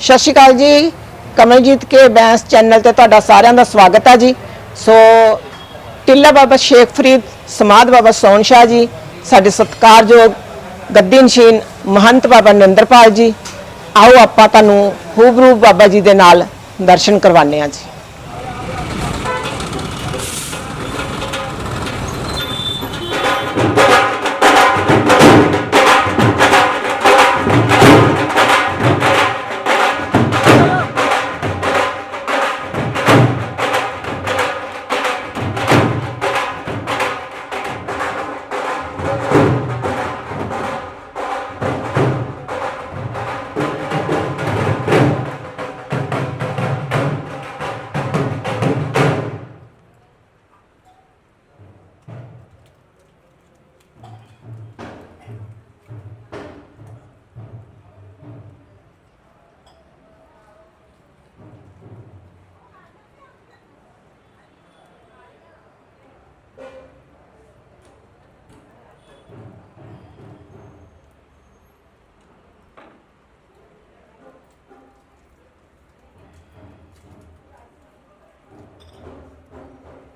ਸਤਿ ਸ਼੍ਰੀ ਅਕਾਲ ਜੀ। ਕਮਲਜੀਤ ਕੇ ਬੈਂਸ ਚੈਨਲ ਤੇ ਤੁਹਾਡਾ ਸਾਰਿਆਂ ਦਾ ਸਵਾਗਤ ਹੈ ਜੀ। ਸੋ, ਟਿੱਲਾ ਬਾਬਾ ਸ਼ੇਖ ਫਰੀਦ, ਸਮਾਦ ਬਾਬਾ ਸੋਹਣ ਸ਼ਾਹ ਜੀ, ਸਾਡੇ ਸਤਿਕਾਰਯੋਗ ਗੱਦੀ ਨਸ਼ੀਨ ਮਹੰਤ ਬਾਬਾ ਨਿੰਦਰਪਾਲ ਜੀ, ਆਓ ਆਪਾਂ ਤੁਹਾਨੂੰ ਹੂਬਰੂ ਬਾਬਾ ਜੀ ਦੇ ਨਾਲ ਦਰਸ਼ਨ ਕਰਵਾਉਂਦੇ ਹਾਂ ਜੀ।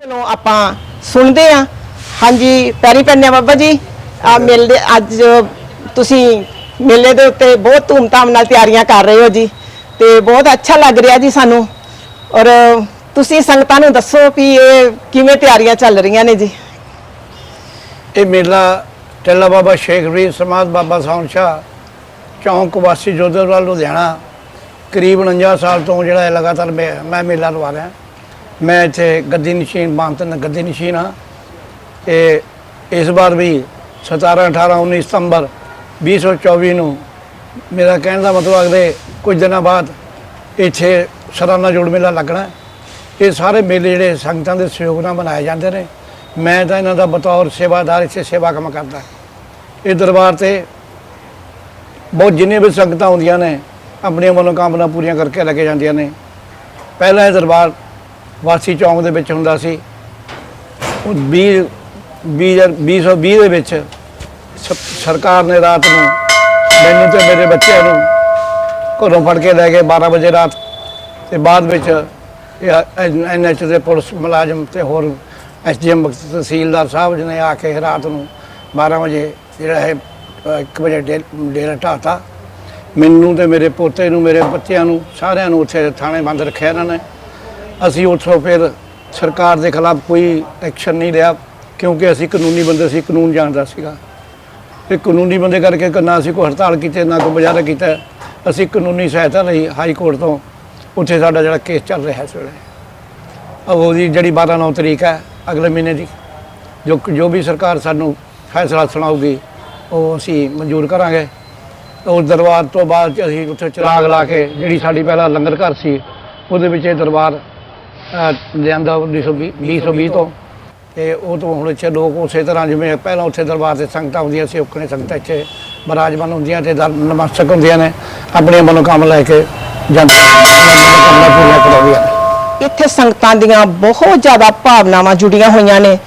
ਚਲੋ ਆਪਾਂ ਸੁਣਦੇ ਆ ਹਾਂਜੀ, ਪੈਰੀ ਪੈਨੇ ਬਾਬਾ ਜੀ। ਆ ਮਿਲਦੇ ਅੱਜ ਤੁਸੀਂ ਮੇਲੇ ਦੇ ਉੱਤੇ ਬਹੁਤ ਧੂਮਧਾਮ ਨਾਲ ਤਿਆਰੀਆਂ ਕਰ ਰਹੇ ਹੋ ਜੀ। ਤੇ ਬਹੁਤ ਅੱਛਾ ਲੱਗ ਰਿਹਾ ਜੀ ਸਾਨੂੰ। ਔਰ ਤੁਸੀਂ ਸੰਗਤਾਂ ਨੂੰ ਦੱਸੋ ਵੀ ਇਹ ਕਿਵੇਂ ਤਿਆਰੀਆਂ ਚੱਲ ਰਹੀਆਂ ਨੇ ਜੀ? ਇਹ ਮੇਲਾ ਟੱਲਾ ਬਾਬਾ ਸ਼ੇਖ ਫਰੀਦ ਸਮਾਦ ਬਾਬਾ ਸੌਣ ਸ਼ਾਹ ਚੌਂਕ ਵਾਸੀ ਜੋਧਰਵਾਲ ਲੁਧਿਆਣਾ, ਕਰੀਬ 49 ਸਾਲ ਤੋਂ ਜਿਹੜਾ ਲਗਾਤਾਰ ਮੈਂ ਮੈਂ ਮੇਲਾ ਲਵਾ ਰਿਹਾ। ਮੈਂ ਇੱਥੇ ਗੱਦੀ ਨਸ਼ੀਨ ਬਾਂਤਨ ਗੱਦੀ ਨਸ਼ੀਨ ਹਾਂ। ਤੇ ਇਸ ਵਾਰ ਵੀ 17 18 19 ਸਤੰਬਰ 2024 ਨੂੰ ਮੇਰਾ ਕਹਿਣ ਦਾ ਮਤਲਬ ਅਗਲੇ ਕੁਝ ਦਿਨਾਂ ਬਾਅਦ ਇੱਥੇ ਸਰਾਨਾ ਜੋੜ ਮੇਲਾ ਲੱਗਣਾ ਇਹ ਸਾਰੇ ਮੇਲੇ ਜਿਹੜੇ ਸੰਗਤਾਂ ਦੇ ਸਹਿਯੋਗ ਨਾਲ ਮਨਾਏ ਜਾਂਦੇ ਨੇ। ਮੈਂ ਤਾਂ ਇਹਨਾਂ ਦਾ ਬਤੌਰ ਸੇਵਾਦਾਰ, ਇੱਥੇ ਸੇਵਾ ਕੰਮ ਕਰਦਾ ਇਹ ਦਰਬਾਰ ਤੇ ਬਹੁਤ ਜਿੰਨੇ ਵੀ ਸੰਗਤਾਂ ਆਉਂਦੀਆਂ ਨੇ, ਆਪਣੀਆਂ ਮਨੋਕਾਮਨਾ ਪੂਰੀਆਂ ਕਰਕੇ ਲੱਗੇ ਜਾਂਦੀਆਂ ਨੇ। ਪਹਿਲਾਂ ਇਹ ਦਰਬਾਰ ਵਾਸੀ ਚੌਂਕ ਦੇ ਵਿੱਚ ਹੁੰਦਾ ਸੀ। ਉਹ 20 2020 ਦੇ ਵਿੱਚ ਸ- ਸਰਕਾਰ ਨੇ ਰਾਤ ਨੂੰ ਮੈਨੂੰ ਤੇ ਮੇਰੇ ਬੱਚਿਆਂ ਨੂੰ ਘਰੋਂ ਫੜ ਕੇ ਲੈ ਗਏ 12 ਵਜੇ ਰਾਤ। ਤੇ ਬਾਅਦ ਵਿੱਚ ਐਨਐਚ ਦੇ ਪੁਲਿਸ ਮੁਲਾਜ਼ਮ ਤੇ ਹੋਰ ਐਸਡੀਐਮ ਤਹਿਸੀਲਦਾਰ ਸਾਹਿਬ ਜੀ ਨੇ ਆ ਕੇ ਰਾਤ ਨੂੰ 12 ਵਜੇ ਜਿਹੜਾ ਹੈ 1 ਵਜੇ ਡੇ- ਡੇਰਾ ਢਾਤਾ ਮੈਨੂੰ ਤੇ ਮੇਰੇ ਪੋਤੇ ਨੂੰ, ਮੇਰੇ ਬੱਚਿਆਂ ਨੂੰ ਸਾਰਿਆਂ ਨੂੰ ਉੱਥੇ ਥਾਣੇ ਬੰਦ ਰੱਖਿਆ ਇਹਨਾਂ ਨੇ। ਅਸੀਂ ਉੱਥੋਂ ਫਿਰ ਸਰਕਾਰ ਦੇ ਖਿਲਾਫ ਕੋਈ ਐਕਸ਼ਨ ਨਹੀਂ ਲਿਆ, ਕਿਉਂਕਿ ਅਸੀਂ ਕਾਨੂੰਨੀ ਬੰਦੇ ਸੀ, ਕਾਨੂੰਨ ਜਾਣਦਾ ਸੀਗਾ। ਤੇ ਕਾਨੂੰਨੀ ਬੰਦੇ ਕਰਕੇ ਨਾ ਅਸੀਂ ਕੋਈ ਹੜਤਾਲ ਕੀਤੀ, ਨਾ ਕੋਈ ਮੁਜ਼ਾਹਰਾ ਕੀਤਾ। ਅਸੀਂ ਕਾਨੂੰਨੀ ਸਹਾਇਤਾ ਲਈ ਹਾਈ ਕੋਰਟ ਤੋਂ ਉੱਥੇ ਸਾਡਾ ਜਿਹੜਾ ਕੇਸ ਚੱਲ ਰਿਹਾ ਇਸ ਵੇਲੇ। ਅਬ ਉਹਦੀ ਜਿਹੜੀ 12 9 ਤਰੀਕ ਹੈ, ਅਗਲੇ ਮਹੀਨੇ ਦੀ, ਜੋ ਜੋ ਵੀ ਸਰਕਾਰ ਸਾਨੂੰ ਫੈਸਲਾ ਸੁਣਾਉਗੀ ਉਹ ਅਸੀਂ ਮਨਜ਼ੂਰ ਕਰਾਂਗੇ। ਉਸ ਦਰਬਾਰ ਤੋਂ ਬਾਅਦ 'ਚ ਅਸੀਂ ਉੱਥੇ ਚਿਰਾਗ ਲਾ ਕੇ ਜਿਹੜੀ ਸਾਡੀ ਪਹਿਲਾਂ ਲੰਗਰ ਘਰ ਸੀ, ਉਹਦੇ ਵਿੱਚ ਇਹ ਦਰਬਾਰ ਲਿਆਂਦਾ 1920 2020 ਤੋਂ। ਤੇ। ਉਹ ਤੋਂ ਹੁਣ ਇੱਥੇ ਲੋਕ ਉਸੇ ਤਰ੍ਹਾਂ ਜਿਵੇਂ ਪਹਿਲਾਂ ਉੱਥੇ ਦਰਬਾਰ ਤੇ ਸੰਗਤਾਂ ਹੁੰਦੀਆਂ ਸੀ ਉਕਣੇ ਸੰਗਤਾਂ ਇੱਥੇ ਬਰਾਜਮਾਨ ਹੁੰਦੀਆਂ ਤੇ ਨਮਸਤਕ ਹੁੰਦੀਆਂ ਨੇ ਆਪਣੀਆਂ ਮਨੋਕਾਮਨਾ ਲੈ ਕੇ ਜਾਂਦੀਆਂ ਪੂਰੀਆਂ ਕਰਾਉਂਦੀਆਂ ਇੱਥੇ ਸੰਗਤਾਂ ਦੀਆਂ ਬਹੁਤ ਜ਼ਿਆਦਾ ਭਾਵਨਾਵਾਂ ਜੁੜੀਆਂ ਹੋਈਆਂ ਨੇ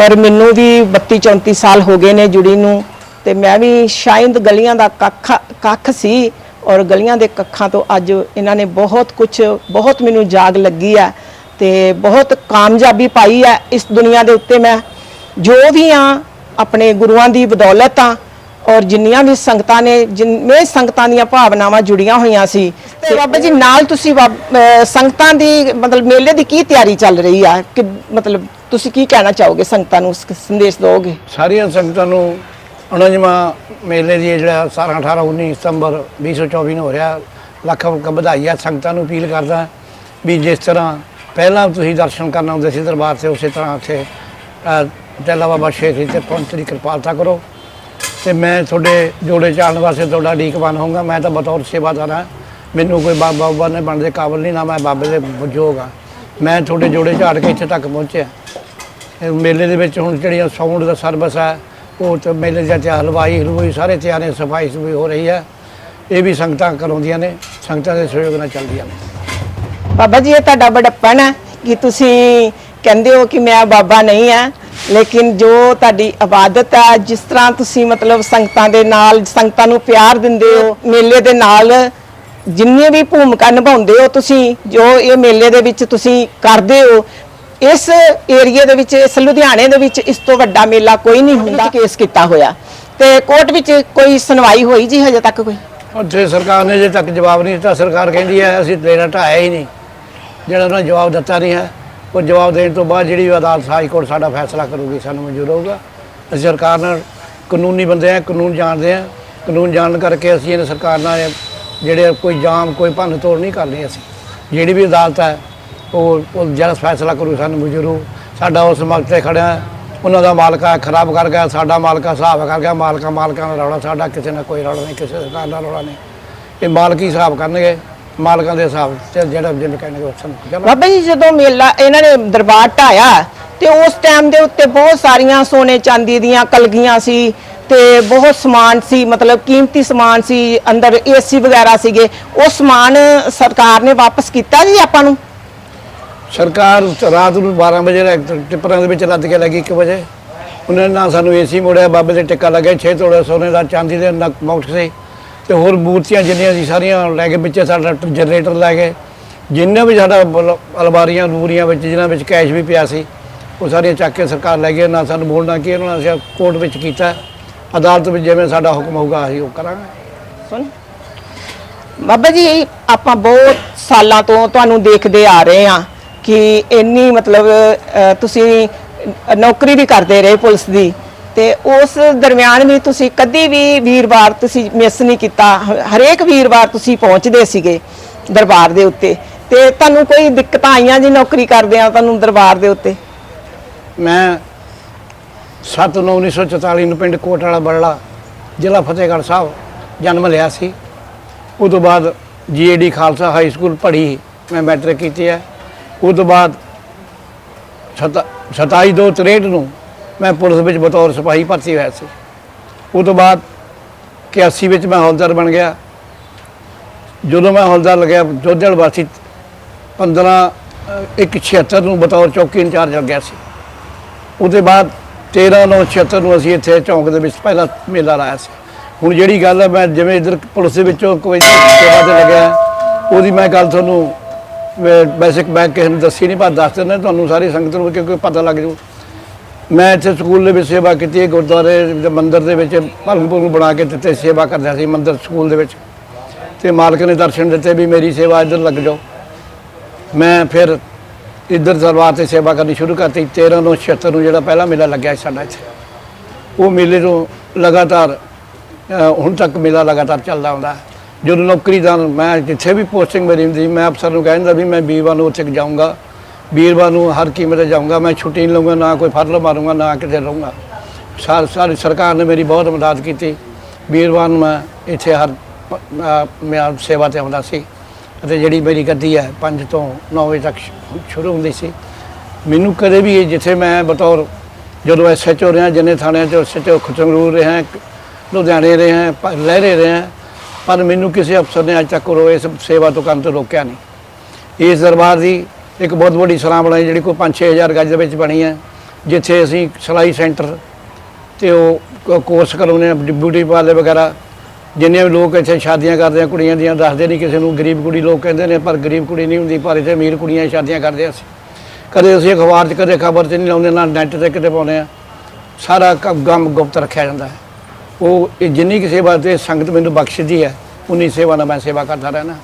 ਔਰ ਮੈਨੂੰ ਵੀ 32 34 ਸਾਲ ਹੋ ਗਏ ਨੇ ਜੁੜੀ ਨੂੰ ਤੇ ਮੈਂ ਵੀ ਸ਼ਾਇਦ ਗਲੀਆਂ ਦਾ ਕੱਖ ਕੱਖ ਸੀ ਔਰ ਗਲੀਆਂ ਦੇ ਕੱਖਾਂ ਤੋਂ ਅੱਜ ਇਹਨਾਂ ਨੇ ਬਹੁਤ ਕੁਝ ਬਹੁਤ ਮੈਨੂੰ ਜਾਗ ਲੱਗੀ ਹੈ। ਤੇ ਬਹੁਤ ਕਾਮਯਾਬੀ ਪਾਈ ਹੈ ਇਸ ਦੁਨੀਆ ਦੇ ਉੱਤੇ ਮੈਂ। ਜੋ ਵੀ ਆ ਆਪਣੇ ਗੁਰੂਆਂ ਦੀ ਬਦੌਲਤ ਆ ਔਰ ਜਿੰਨੀਆਂ ਵੀ ਸੰਗਤਾਂ ਨੇ ਜਿੰਨੇ ਸੰਗਤਾਂ ਦੀਆਂ ਭਾਵਨਾਵਾਂ ਜੁੜੀਆਂ ਹੋਈਆਂ ਸੀ ਤੇ ਬਾਬਾ ਜੀ ਨਾਲ ਤੁਸੀਂ ਸੰਗਤਾਂ ਦੀ ਮਤਲਬ ਮੇਲੇ ਦੀ ਕੀ ਤਿਆਰੀ ਚੱਲ ਰਹੀ ਆ? ਕਿ ਮਤਲਬ ਤੁਸੀਂ ਕੀ ਕਹਿਣਾ ਚਾਹੋਗੇ ਸੰਗਤਾਂ ਨੂੰ ਸੰਦੇਸ਼ ਦਿਓਗੇ? ਸਾਰੀਆਂ ਸੰਗਤਾਂ ਨੂੰ 49ਵਾਂ ਮੇਲੇ ਦੀ ਜਿਹੜਾ 17 18 19 ਸਤੰਬਰ 2024 ਨੂੰ ਹੋ ਰਿਹਾ ਲੱਖ ਲੱਖ ਵਧਾਈ ਹੈ ਸੰਗਤਾਂ ਨੂੰ ਅਪੀਲ ਕਰਦਾ ਵੀ ਜਿਸ ਤਰ੍ਹਾਂ ਪਹਿਲਾਂ ਤੁਸੀਂ ਦਰਸ਼ਨ ਕਰਨ ਆਉਂਦੇ ਸੀ ਦਰਬਾਰ ਤੇ ਉਸੇ ਤਰ੍ਹਾਂ ਉੱਥੇ ਟੈਲਾ ਬਾਬਾ ਸ਼ੇਖ ਜੀ ਤੇ ਪਹੁੰਚਣ ਦੀ ਕਿਰਪਾਲਤਾ ਕਰੋ। ਤੇ ਮੈਂ ਤੁਹਾਡੇ ਜੋੜੇ ਚਾਲਣ ਵਾਸਤੇ ਤੁਹਾਡਾ ਡੀਕਵਾਨ ਹੋਊਗਾ। ਮੈਂ ਤਾਂ ਬਤੌਰ ਸੇਵਾਦਾਰ ਹਾਂ। ਮੈਨੂੰ ਕੋਈ ਬਾਬਾ ਬਾਬਾ ਨੇ ਬਣਦੇ ਕਾਬਲ ਨਹੀਂ, ਨਾ ਮੈਂ ਬਾਬੇ ਦੇ ਵਜੋਗ ਹਾਂ। ਮੈਂ ਤੁਹਾਡੇ ਜੋੜੇ ਝਾੜ ਕੇ ਇੱਥੇ ਤੱਕ ਪਹੁੰਚਿਆ। ਮੇਲੇ ਦੇ ਵਿੱਚ ਹੁਣ ਜਿਹੜੀਆਂ ਸਾਊਂਡ ਦਾ ਸਰਵਿਸ ਹੈ, ਉਹ ਤੇ ਮੇਲੇ ਦੇ ਚ ਹਲਵਾਈ ਹਲਵਾਈ ਸਾਰੇ ਤਿਆਰੇ ਸਫ਼ਾਈ ਸੁਫਾਈ ਹੋ ਰਹੀ ਹੈ। ਇਹ ਵੀ ਸੰਗਤਾਂ ਕਰਾਉਂਦੀਆਂ ਨੇ, ਸੰਗਤਾਂ ਦੇ ਸਹਿਯੋਗ ਨਾਲ ਚੱਲਦੀਆਂ ਨੇ। ਬਾਬਾ ਜੀ ਇਹ ਤੁਹਾਡਾ ਬੜਪਨ ਹੈ ਕਿ ਤੁਸੀਂ ਕਹਿੰਦੇ ਹੋ ਕਿ ਮੈਂ ਬਾਬਾ ਨਹੀਂ ਆ ਲੇਕਿਨ ਜੋ ਤੁਹਾਡੀ ਇਬਾਦਤ ਹੈ ਜਿਸ ਤਰ੍ਹਾਂ ਤੁਸੀਂ ਮਤਲਬ ਸੰਗਤਾਂ ਦੇ ਨਾਲ ਸੰਗਤਾਂ ਨੂੰ ਪਿਆਰ ਦਿੰਦੇ ਹੋ ਮੇਲੇ ਦੇ ਨਾਲ ਜਿੰਨੀ ਵੀ ਭੂਮਿਕਾ ਨਿਭਾਉਂਦੇ ਹੋ ਤੁਸੀਂ ਜੋ ਇਹ ਮੇਲੇ ਦੇ ਵਿੱਚ ਤੁਸੀਂ ਕਰਦੇ ਹੋ ਇਸ ਏਰੀਏ ਦੇ ਵਿੱਚ ਇਸ ਲੁਧਿਆਣੇ ਦੇ ਵਿੱਚ ਇਸ ਤੋਂ ਵੱਡਾ ਮੇਲਾ ਕੋਈ ਨਹੀਂ ਹੁੰਦਾ। ਕੇਸ ਕੀਤਾ ਹੋਇਆ। ਤੇ ਕੋਰਟ ਵਿੱਚ ਕੋਈ ਸੁਣਵਾਈ ਹੋਈ ਜੀ ਹਜੇ ਤੱਕ ਕੋਈ? ਉੱਥੇ ਸਰਕਾਰ ਨੇ ਜੇ ਤੱਕ ਜਵਾਬ ਨਹੀਂ ਦਿੱਤਾ ਸਰਕਾਰ ਕਹਿੰਦੀ ਹੈ ਅਸੀਂ ਲੈਣਾ ਢਾਇਆ ਹੀ ਨਹੀਂ। ਜਿਹੜਾ ਉਹਨਾਂ ਨੇ ਜਵਾਬ ਦਿੱਤਾ ਨਹੀਂ ਹੈ, ਉਹ ਜਵਾਬ ਦੇਣ ਤੋਂ ਬਾਅਦ ਜਿਹੜੀ ਅਦਾਲਤ ਹਾਈ ਕੋਰਟ ਸਾਡਾ ਫੈਸਲਾ ਕਰੂਗੀ, ਸਾਨੂੰ ਮਨਜ਼ੂਰ ਹੋਊਗਾ। ਅਸੀਂ ਸਰਕਾਰ ਨਾਲ ਕਾਨੂੰਨੀ ਬੰਦੇ ਆ ਕਾਨੂੰਨ ਜਾਣਦੇ ਆ ਕਾਨੂੰਨ ਜਾਣਨ ਕਰਕੇ ਅਸੀਂ ਇਹਨਾਂ ਸਰਕਾਰ ਨਾਲ ਜਿਹੜੇ ਕੋਈ ਜਾਮ, ਕੋਈ ਭੰਨ ਤੋੜ ਨਹੀਂ ਕਰਨੀ ਅਸੀਂ। ਜਿਹੜੀ ਵੀ ਅਦਾਲਤ ਹੈ, ਉਹ ਉਹ ਜਿਹੜਾ ਫੈਸਲਾ ਕਰੂ ਸਾਨੂੰ ਮਨਜ਼ੂਰ ਹੋ ਸਾਡਾ ਉਸ ਮਕਤ ਤੇ ਖੜਿਆ ਉਹਨਾਂ ਦਾ ਮਾਲਕਾ ਖਰਾਬ ਕਰ ਗਿਆ, ਸਾਡਾ ਮਾਲਕਾ ਹਿਸਾਬ ਕਰ ਗਿਆ, ਮਾਲਕਾ, ਮਾਲਕਾਂ ਦਾ ਰੌਲਾ, ਸਾਡਾ ਕਿਸੇ ਨਾਲ ਕੋਈ ਰੌਲਾ ਨਹੀਂ, ਕਿਸੇ ਸਰਕਾਰ ਦਾ ਰੌਲਾ ਨਹੀਂ। ਇਹ ਮਾਲਕੀ ਹਿਸਾਬ ਕਰਨਗੇ। ਮਾਲਕਾਂ ਦੇ ਹਿਸਾਬ ਤੇ ਜਿਹੜਾ ਜਿੰਨ ਕਹਿਣਗੇ ਉਸ ਨੂੰ ਚਲੋ ਬਾਬਾ ਜੀ ਜਦੋਂ ਮੇਲਾ ਇਹਨਾਂ ਨੇ ਦਰਬਾਰ ਢਾਇਆ ਤੇ ਉਸ ਟਾਈਮ ਦੇ ਉੱਤੇ ਬਹੁਤ ਸਾਰੀਆਂ ਸੋਨੇ ਚਾਂਦੀ ਦੀਆਂ ਕਲਗੀਆਂ ਸੀ ਤੇ ਬਹੁਤ ਸਮਾਨ ਸੀ ਮਤਲਬ ਕੀਮਤੀ ਸਮਾਨ ਸੀ ਅੰਦਰ ਏਸੀ ਵਗੈਰਾ ਸੀਗੇ ਉਹ ਸਮਾਨ ਸਰਕਾਰ ਨੇ ਵਾਪਸ ਕੀਤਾ ਜੀ ਆਪਾਂ ਨੂੰ? ਸਰਕਾਰ ਰਾਤ ਨੂੰ 12 ਵਜੇ ਲੈ ਟਿੱਪਰਾਂ ਦੇ ਵਿੱਚ ਲੱਦ ਕੇ ਲੱਗੀ 1 ਵਜੇ। ਉਹਨਾਂ ਨੇ ਨਾ ਸਾਨੂੰ ਏਸੀ ਮੋੜਿਆ ਬਾਬੇ ਦੇ ਟਿੱਕਾ ਲੱਗਿਆ 6 ਤੋਲੇ ਸੋਨੇ ਦਾ ਚਾਂਦੀ ਦੇ ਨਕ ਮੌਟ ਸੀ। ਤੇ ਹੋਰ ਮੂਰਤੀਆਂ ਜਿੰਨੀਆਂ ਸੀ, ਸਾਰੀਆਂ ਲੈ ਕੇ ਵਿੱਚ ਸਾਡਾ ਜਨਰੇਟਰ ਲੈ ਗਏ ਜਿੰਨੇ ਵੀ ਸਾਡਾ ਮਤਲਬ ਅਲਮਾਰੀਆਂ ਲੂਰੀਆਂ ਵਿੱਚ, ਜਿਨ੍ਹਾਂ ਵਿੱਚ ਕੈਸ਼ ਵੀ ਪਿਆ ਸੀ, ਉਹ ਸਾਰੀਆਂ ਚੱਕ ਕੇ ਸਰਕਾਰ ਲੈ ਗਈ, ਨਾ ਸਾਨੂੰ ਬੋਲਣਾ ਕਿ, ਉਹਨਾਂ ਨੇ ਅਸੀਂ ਕੋਰਟ ਵਿੱਚ ਕੀਤਾ। ਅਦਾਲਤ ਵਿੱਚ ਜਿਵੇਂ ਸਾਡਾ ਹੁਕਮ ਹੋਊਗਾ, ਅਸੀਂ ਉਹ ਕਰਾਂਗੇ। ਸੁਣ। ਬਾਬਾ ਜੀ, ਆਪਾਂ ਬਹੁਤ ਸਾਲਾਂ ਤੋਂ ਤੁਹਾਨੂੰ ਦੇਖਦੇ ਆ ਰਹੇ ਆ ਕਿ ਇੰਨੀ ਮਤਲਬ ਤੁਸੀਂ ਨੌਕਰੀ ਵੀ ਕਰਦੇ ਰਹੇ ਪੁਲਿਸ ਦੀ। ਤੇ ਉਸ ਦਰਮਿਆਨ ਵੀ ਤੁਸੀਂ ਕਦੀ ਵੀ ਵੀਰਵਾਰ ਤੁਸੀਂ ਮਿਸ ਨਹੀਂ ਕੀਤਾ। ਹਰੇਕ ਵੀਰਵਾਰ ਤੁਸੀਂ ਪਹੁੰਚਦੇ ਸੀਗੇ ਦਰਬਾਰ ਦੇ ਉੱਤੇ। ਤੇ ਤੁਹਾਨੂੰ ਕੋਈ ਦਿੱਕਤਾਂ ਆਈਆਂ ਜੀ ਨੌਕਰੀ ਕਰਦੇ ਆ ਤੁਹਾਨੂੰ ਦਰਬਾਰ ਦੇ ਉੱਤੇ? ਮੈਂ 7 ਨੌ 1944 ਨੂੰ ਪਿੰਡ ਕੋਟ ਵਾਲਾ ਬੜਲਾ ਜ਼ਿਲ੍ਹਾ ਫਤਿਹਗੜ੍ਹ ਸਾਹਿਬ ਜਨਮ ਲਿਆ ਸੀ। ਉਹ ਤੋਂ ਬਾਅਦ ਜੀਏਡੀ ਖਾਲਸਾ ਹਾਈ ਸਕੂਲ ਪੜ੍ਹੀ ਮੈਂ ਮੈਟ੍ਰਿਕ ਕੀਤੀ ਹੈ। ਉਹ ਤੋਂ ਬਾਅਦ ਸਤਾ- 27 ਦੋ 63 ਨੂੰ ਮੈਂ ਪੁਲਿਸ ਵਿੱਚ ਬਤੌਰ ਸਿਪਾਹੀ ਭਰਤੀ ਹੋਇਆ ਸੀ। ਉਹ ਤੋਂ ਬਾਅਦ 81 ਵਿੱਚ ਮੈਂ ਹੌਲਦਾਰ ਬਣ ਗਿਆ। ਜਦੋਂ ਮੈਂ ਹੌਲਦਾਰ ਲੱਗਿਆ ਜੋਧੇਲ ਵਾਸੀ 15 ਇੱਕ 76 ਨੂੰ ਬਤੌਰ ਚੌਕੀ ਇੰਚਾਰਜ ਲੱਗਿਆ ਸੀ। ਉਹਦੇ ਬਾਅਦ 13 ਨੂੰ 76 ਨੂੰ ਅਸੀਂ ਇੱਥੇ ਚੌਂਕ ਦੇ ਵਿੱਚ ਪਹਿਲਾ ਮੇਲਾ ਲਾਇਆ ਸੀ। ਹੁਣ ਜਿਹੜੀ ਗੱਲ ਹੈ, ਮੈਂ ਜਿਵੇਂ ਇਧਰ ਪੁਲਿਸ ਦੇ ਵਿੱਚੋਂ ਕੋਈ ਸੇਵਾ ਤੇ ਲੱਗਿਆ ਉਹਦੀ ਮੈਂ ਗੱਲ ਤੁਹਾਨੂੰ ਬੇਸਿਕ ਮੈਂ ਕਿਸੇ ਨੂੰ ਦੱਸੀ ਨਹੀਂ, ਪਰ ਦੱਸ ਦਿੰਦਾ, ਤੁਹਾਨੂੰ ਸਾਰੀ ਸੰਗਤ ਨੂੰ ਕਿਉਂਕਿ ਪਤਾ ਲੱਗ ਜੂ। ਮੈਂ ਇੱਥੇ ਸਕੂਲ ਦੇ ਵਿੱਚ ਸੇਵਾ ਕੀਤੀ ਹੈ, ਗੁਰਦੁਆਰੇ ਦੇ ਮੰਦਿਰ ਦੇ ਵਿੱਚ ਭਲਮਪੁਰ ਨੂੰ ਬਣਾ ਕੇ ਦਿੱਤੇ, ਸੇਵਾ ਕਰਦਾ ਸੀ ਮੰਦਿਰ ਸਕੂਲ ਦੇ ਵਿੱਚ। ਤੇ ਮਾਲਕ ਨੇ ਦਰਸ਼ਨ ਦਿੱਤੇ ਵੀ ਮੇਰੀ ਸੇਵਾ ਇੱਧਰ ਲੱਗ ਜਾਓ। ਮੈਂ ਫਿਰ ਇੱਧਰ ਦਰਬਾਰ ਤੇ ਸੇਵਾ ਕਰਨੀ ਸ਼ੁਰੂ ਕਰਤੀ। 13 ਨੂੰ 76 ਨੂੰ ਜਿਹੜਾ ਪਹਿਲਾ ਮੇਲਾ ਲੱਗਿਆ ਸਾਡਾ ਇੱਥੇ। ਉਹ ਮੇਲੇ ਤੋਂ ਲਗਾਤਾਰ ਹੁਣ ਤੱਕ ਮੇਲਾ ਲਗਾਤਾਰ ਚੱਲਦਾ ਆਉਂਦਾ ਜਦੋਂ ਨੌਕਰੀ ਦਾ ਮੈਂ ਜਿੱਥੇ ਵੀ ਪੋਸਟਿੰਗ ਮੇਰੀ ਹੁੰਦੀ, ਮੈਂ ਅਫਸਰ ਨੂੰ ਕਹਿੰਦਾ ਵੀ ਮੈਂ ਵੀਰਵਾਰ ਨੂੰ ਉੱਥੇ ਜਾਊਂਗਾ। ਵੀਰਵਾਰ ਨੂੰ ਹਰ ਕੀਮਤ ਤੇ ਜਾਊਂਗਾ, ਮੈਂ ਛੁੱਟੀ ਨਹੀਂ ਲਵਾਂਗਾ ਨਾ ਕੋਈ ਫਰਲ ਮਾਰੂੰਗਾ, ਨਾ ਕਿਤੇ ਰਹੂੰਗਾ। ਸਾਰ, ਸਾਰੀ ਸਰਕਾਰ ਨੇ ਮੇਰੀ ਬਹੁਤ ਮਦਦ ਕੀਤੀ। ਵੀਰਵਾਰ ਨੂੰ ਮੈਂ ਇੱਥੇ ਹਰ ਮੈਂ ਸੇਵਾ ਤੇ ਆਉਂਦਾ ਸੀ ਅਤੇ ਜਿਹੜੀ ਮੇਰੀ ਗੱਡੀ ਹੈ 5 ਤੋਂ 9 ਵਜੇ ਤੱਕ ਸ਼ੁਰੂ ਹੁੰਦੀ ਸੀ। ਮੈਨੂੰ ਕਦੇ ਵੀ ਜਿੱਥੇ ਮੈਂ ਬਤੌਰ ਜਦੋਂ ਐਸਐਚਓ ਰਿਹਾ, ਜਿੰਨੇ ਥਾਣਿਆਂ 'ਚ ਐਸਐਚਓ ਖਚੰਗਰੂਰ ਰਿਹਾ ਲੁਧਿਆਣੇ ਰਿਹਾ ਪ- ਲਹਿਰੇ ਰਿਹਾ ਪਰ ਮੈਨੂੰ ਕਿਸੇ ਅਫਸਰ ਨੇ ਅੱਜ ਤੱਕ ਉਹ ਇਸ ਸੇਵਾ ਤੋਂ ਕੰਮ ਤੋਂ ਰੋਕਿਆ ਨਹੀਂ। ਇਸ ਦਰਬਾਰ ਦੀ ਇੱਕ ਬਹੁਤ ਵੱਡੀ ਸਰਾਂ ਬਣਾਈ ਜਿਹੜੀ ਕੋਈ 5-6000 ਗੱਜ ਦੇ ਵਿੱਚ ਬਣੀ ਹੈ, ਜਿੱਥੇ ਅਸੀਂ ਸਿਲਾਈ ਸੈਂਟਰ ਤੇ ਉਹ ਕੋਰਸ ਕਰਾਉਂਦੇ ਆ ਬਿਊਟੀ ਪਾਰਲਰ ਵਗੈਰਾ, ਜਿੰਨੇ ਵੀ ਲੋਕ ਇੱਥੇ ਸ਼ਾਦੀਆਂ ਕਰਦੇ ਆ, ਕੁੜੀਆਂ ਦੀਆਂ, ਦੱਸਦੇ ਨਹੀਂ ਕਿਸੇ ਨੂੰ, ਗਰੀਬ ਕੁੜੀ ਲੋਕ ਕਹਿੰਦੇ ਨੇ, ਪਰ ਗਰੀਬ ਕੁੜੀ ਨਹੀਂ ਹੁੰਦੀ, ਪਰ ਇੱਥੇ ਅਮੀਰ ਕੁੜੀਆਂ ਸ਼ਾਦੀਆਂ ਕਰਦੇ ਅਸੀਂ। ਕਦੇ ਅਸੀਂ ਅਖਬਾਰ 'ਚ, ਕਦੇ ਖਬਰ 'ਚ ਨਹੀਂ ਲਾਉਂਦੇ, ਨਾ ਨੈੱਟ ਤੇ ਕਿਤੇ ਪਾਉਂਦੇ ਆ। ਸਾਰਾ ਕ- ਕੰਮ ਗੁਪਤ ਰੱਖਿਆ ਜਾਂਦਾ ਹੈ। ਉਹ ਇਹ ਜਿੰਨੀ ਕਿ ਸੇਵਾ ਤੇ ਸੰਗਤ ਮੈਨੂੰ ਬਖਸ਼ਦੀ ਹੈ, ਉਨੀ ਸੇਵਾ ਨਾਲ ਮੈਂ ਸੇਵਾ ਕਰਦਾ ਰਹਿਣਾ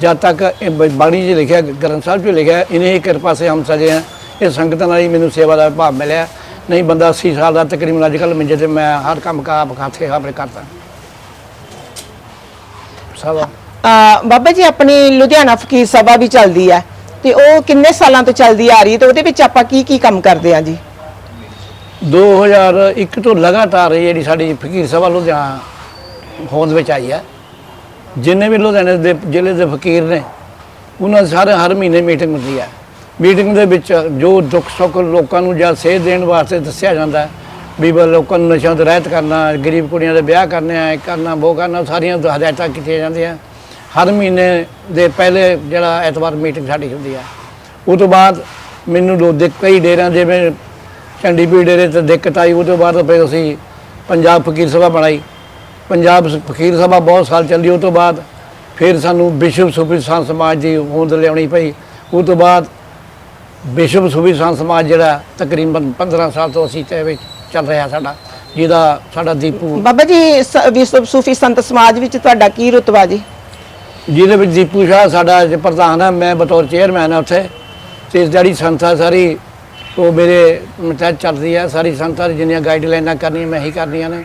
ਜਦ ਤੱਕ ਇਹ ਬਾਣੀ 'ਚ ਲਿਖਿਆ ਗ੍ਰੰਥ ਸਾਹਿਬ 'ਚ ਲਿਖਿਆ ਇਨੇ ਹੀ ਕਿਰਪਾ ਸੇ ਹਮ ਸਜੇ हैं ਇਹ ਸੰਗਤ ਨਾਲ ਹੀ ਮੈਨੂੰ ਸੇਵਾ ਦਾ ਭਾਵ ਮਿਲਿਆ। ਨਹੀਂ ਬੰਦਾ 80 ਸਾਲ ਦਾ ਤਕਰੀਬਨ ਅੱਜ ਕੱਲ੍ਹ ਮੰਜੇ ਤੇ ਮੈਂ ਹਰ ਕੰਮ ਕਾ ਆਪ ਖਾਤੇ ਆਪਣੇ ਕਰਦਾ। ਸਭ ਅਹ ਬਾਬਾ ਜੀ ਆਪਣੀ ਲੁਧਿਆਣਾ ਫਕੀਰ ਸਭਾ ਵੀ ਚੱਲਦੀ ਹੈ ਤੇ ਉਹ ਕਿੰਨੇ ਸਾਲਾਂ ਤੋਂ ਚੱਲਦੀ ਆ ਰਹੀ ਹੈ ਤੇ ਉਹਦੇ ਵਿੱਚ ਆਪਾਂ ਕੀ ਕੀ ਕੰਮ ਕਰਦੇ ਆ ਜੀ? 2001 ਤੋਂ ਲਗਾਤਾਰ ਇਹ ਜਿਹੜੀ ਸਾਡੀ ਫਕੀਰ ਸਭਾ ਲੁਧਿਆਣਾ ਹੋਂਦ ਵਿੱਚ ਆਈ ਹੈ। ਜਿੰਨੇ ਵੀ ਲੁਧਿਆਣੇ ਦੇ ਜ਼ਿਲ੍ਹੇ ਦੇ ਫਕੀਰ ਨੇ, ਉਹਨਾਂ ਸਾਰੇ ਹਰ ਮਹੀਨੇ ਮੀਟਿੰਗ ਹੁੰਦੀ ਹੈ। ਮੀਟਿੰਗ ਦੇ ਵਿੱਚ ਜੋ ਦੁੱਖ ਸੁੱਖ ਲੋਕਾਂ ਨੂੰ ਜਾਂ ਸੇਧ ਦੇਣ ਵਾਸਤੇ ਦੱਸਿਆ ਜਾਂਦਾ ਹੈ, ਵੀ ਲੋਕਾਂ ਨੂੰ ਨਸ਼ਿਆਂ ਤੋਂ ਰਹਿਤ ਕਰਨਾ, ਗਰੀਬ ਕੁੜੀਆਂ ਦੇ ਵਿਆਹ ਕਰਨੇ ਆ, ਇਹ ਕਰਨਾ, ਉਹ ਕਰਨਾ, ਸਾਰੀਆਂ ਹਦਾਇਤਾਂ ਕੀਤੀਆਂ ਜਾਂਦੀਆਂ। ਹਰ ਮਹੀਨੇ ਦੇ ਪਹਿਲੇ ਜਿਹੜਾ ਐਤਵਾਰ ਮੀਟਿੰਗ ਸਾਡੀ ਹੁੰਦੀ ਹੈ। ਉਹ ਤੋਂ ਬਾਅਦ ਮੈਨੂੰ ਲੋ ਦੇ, ਕਈ ਡੇਰਿਆਂ ਜਿਵੇਂ ਚੰਡੀ ਡੇਰੇ ਤੇ ਦਿੱਕਤ ਆਈ, ਉਹ ਤੋਂ ਬਾਅਦ ਫਿਰ ਅਸੀਂ ਪੰਜਾਬ ਫਕੀਰ ਸਭਾ ਬਣਾਈ। ਪੰਜਾਬ ਫਕੀਰ ਸਭਾ ਬਹੁਤ ਸਾਲ ਚੱਲੀ ਉਹ ਤੋਂ ਬਾਅਦ ਫਿਰ ਸਾਨੂੰ ਵਿਸ਼ਵ ਸੂਫੀ ਸੰਤ ਸਮਾਜ ਦੀ ਹੋਂਦ ਲਿਆਉਣੀ ਪਈ। ਉਹ ਤੋਂ ਬਾਅਦ ਵਿਸ਼ਵ ਸੂਫੀ ਸੰਤ ਸਮਾਜ ਜਿਹੜਾ ਤਕਰੀਬਨ 15 ਸਾਲ ਤੋਂ ਅਸੀਂ ਤੇ ਵਿੱਚ ਚੱਲ ਰਿਹਾ ਸਾਡਾ ਜਿਹਦਾ ਸਾਡਾ ਦੀਪੂ ਬਾਬਾ ਜੀ ਵਿਸ਼ਵ ਸੂਫੀ ਸੰਤ ਸਮਾਜ ਵਿੱਚ ਤੁਹਾਡਾ ਕੀ ਰੁਤਬਾ ਜੀ? ਜਿਹਦੇ ਵਿੱਚ ਦੀਪੂ ਸ਼ਾਹ ਸਾਡਾ ਪ੍ਰਧਾਨ ਹੈ ਮੈਂ ਬਤੌਰ ਚੇਅਰਮੈਨ ਹਾਂ ਉੱਥੇ। ਤੇ ਜਿਹੜੀ ਸੰਸਥਾ ਸਾਰੀ ਉਹ ਮੇਰੇ ਤਹਿਤ ਚੱਲਦੀ ਹੈ ਸਾਰੀ ਸੰਸਥਾ ਜਿੰਨੀਆਂ ਗਾਈਡਲਾਈਨਾਂ ਕਰਨੀਆਂ ਮੈਂ ਹੀ ਕਰਨੀਆਂ ਨੇ।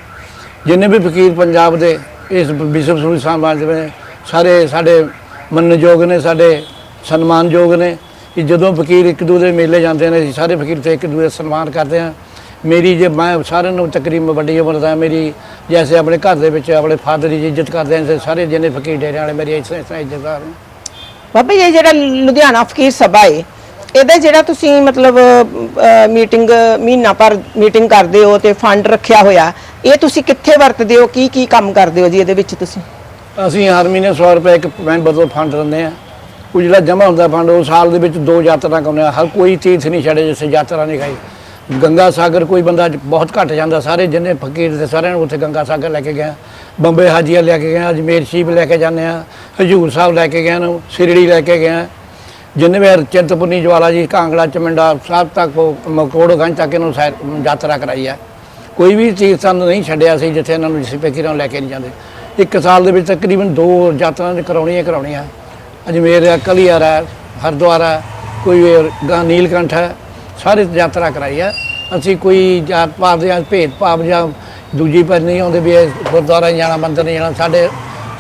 ਜਿੰਨੇ ਵੀ ਫਕੀਰ ਪੰਜਾਬ ਦੇ ਇਸ ਵਿਸ਼ਵ ਸੂਰੀ ਸਮਾਜ ਦੇ ਸਾਰੇ ਸਾਡੇ ਮੰਨਯੋਗ ਨੇ, ਸਾਡੇ ਸਨਮਾਨਯੋਗ ਨੇ ਕਿ ਜਦੋਂ ਫਕੀਰ ਇੱਕ ਦੂਜੇ ਦੇ ਮੇਲੇ ਜਾਂਦੇ ਨੇ, ਅਸੀਂ ਸਾਰੇ ਫਕੀਰ ਤੇ ਇੱਕ ਦੂਜੇ ਦਾ ਸਨਮਾਨ ਕਰਦੇ ਹਾਂ। ਮੇਰੀ ਜੇ ਮੈਂ ਸਾਰਿਆਂ ਨੂੰ ਤਕਰੀਬਨ ਵੱਡੀ ਉਮਰ ਦਾ, ਮੇਰੀ ਜੈਸੇ ਆਪਣੇ ਘਰ ਦੇ ਵਿੱਚ ਆਪਣੇ ਫਾਦਰ ਦੀ ਇੱਜ਼ਤ ਕਰਦੇ ਨੇ ਸਾਰੇ ਜਿੰਨੇ ਫਕੀਰ ਡੇਰੇ ਵਾਲੇ, ਮੇਰੀ ਇਸ ਤਰ੍ਹਾਂ ਇੱਜ਼ਤਦਾਰ ਨੇ ਬਾਬਾ ਜੀ ਜਿਹੜਾ ਲੁਧਿਆਣਾ ਫਕੀਰ ਸਭਾ ਹੈ ਇਹਦਾ ਜਿਹੜਾ ਤੁਸੀਂ ਮਤਲਬ ਮੀਟਿੰਗ ਮਹੀਨਾ ਪਰ ਮੀਟਿੰਗ ਕਰਦੇ ਹੋ ਤੇ ਫੰਡ ਰੱਖਿਆ ਹੋਇਆ, ਇਹ ਤੁਸੀਂ ਕਿੱਥੇ ਵਰਤਦੇ ਹੋ? ਕੀ ਕੀ ਕੰਮ ਕਰਦੇ ਹੋ ਜੀ ਇਹਦੇ ਵਿੱਚ ਤੁਸੀਂ? ਅਸੀਂ ਹਰ ਮਹੀਨੇ 100 ਰੁਪਏ ਇੱਕ ਮੈਂਬਰ ਤੋਂ ਫੰਡ ਦਿੰਦੇ ਆ ਉਹ ਜਿਹੜਾ ਜਮ੍ਹਾਂ ਹੁੰਦਾ ਫੰਡ ਉਹ ਸਾਲ ਦੇ ਵਿੱਚ ਦੋ ਯਾਤਰਾ ਕਰਨੇ ਆ ਹਰ ਕੋਈ ਤੀਰਥ ਨਹੀਂ ਛੱਡੇ ਜਿੱਥੇ ਯਾਤਰਾ ਨਹੀਂ ਖਾਈ। ਗੰਗਾ ਸਾਗਰ ਕੋਈ ਬੰਦਾ ਬਹੁਤ ਘੱਟ ਜਾਂਦਾ। ਸਾਰੇ ਜਿੰਨੇ ਫਕੀਰ ਤੇ ਸਾਰਿਆਂ ਨੂੰ ਉੱਥੇ ਗੰਗਾ ਸਾਗਰ ਲੈ ਕੇ ਗਏ ਬੰਬੇ ਹਾਜੀਆ ਲੈ ਕੇ ਗਏ ਅਜਮੇਰ ਸ਼ੀਬ ਲੈ ਕੇ ਜਾਂਦੇ ਆ ਹਜੂਰ ਸਾਹਿਬ ਲੈ ਕੇ ਗਏ ਨੂੰ ਸਿਰੜੀ ਲੈ ਕੇ ਗਏ ਜਿੰਨੇ ਵੀ ਚਿੰਤਪੁਰਨੀ ਜਵਾਲਾ ਜੀ ਕਾਂਗੜਾ, ਚਮਿੰਡਾ ਸਾਹਿਬ ਤੱਕ ਉਹ ਮਕੋੜਗੰਜ ਤੱਕ ਇਹਨੂੰ ਸੈਰ- ਯਾਤਰਾ ਕਰਾਈ ਹੈ। ਕੋਈ ਵੀ ਚੀਜ਼ ਸਾਨੂੰ ਨਹੀਂ ਛੱਡਿਆ ਸੀ ਜਿੱਥੇ ਇਹਨਾਂ ਨੂੰ ਜਿਸੇ ਫਕੀਰਾਂ ਨੂੰ ਲੈ ਕੇ ਨਹੀਂ ਜਾਂਦੇ। ਇੱਕ ਸਾਲ ਦੇ ਵਿੱਚ ਤਕਰੀਬਨ ਦੋ ਯਾਤਰਾ ਨੇ ਕਰਾਉਣੀਆਂ ਹੀ ਕਰਾਉਣੀਆਂ। ਅਜਮੇਰ ਹੈ, ਕਲੀਅਰ ਹੈ, ਹਰਿਦੁਆਰ ਹੈ, ਕੋਈ ਇਹ ਗਾਂ, ਨੀਲਕੰਠ ਹੈ, ਸਾਰੇ ਯਾਤਰਾ ਕਰਾਈ ਹੈ। ਅਸੀਂ ਕੋਈ ਜਾਤ ਪਾਤ ਜਾਂ ਭੇਦ ਭਾਵ ਜਾਂ ਦੂਜੀ ਪਰ ਨਹੀਂ ਆਉਂਦੇ ਵੀ ਇਹ ਗੁਰਦੁਆਰਾ ਨਹੀਂ ਜਾਣਾ, ਮੰਦਰ ਨਹੀਂ ਜਾਣਾ। ਸਾਡੇ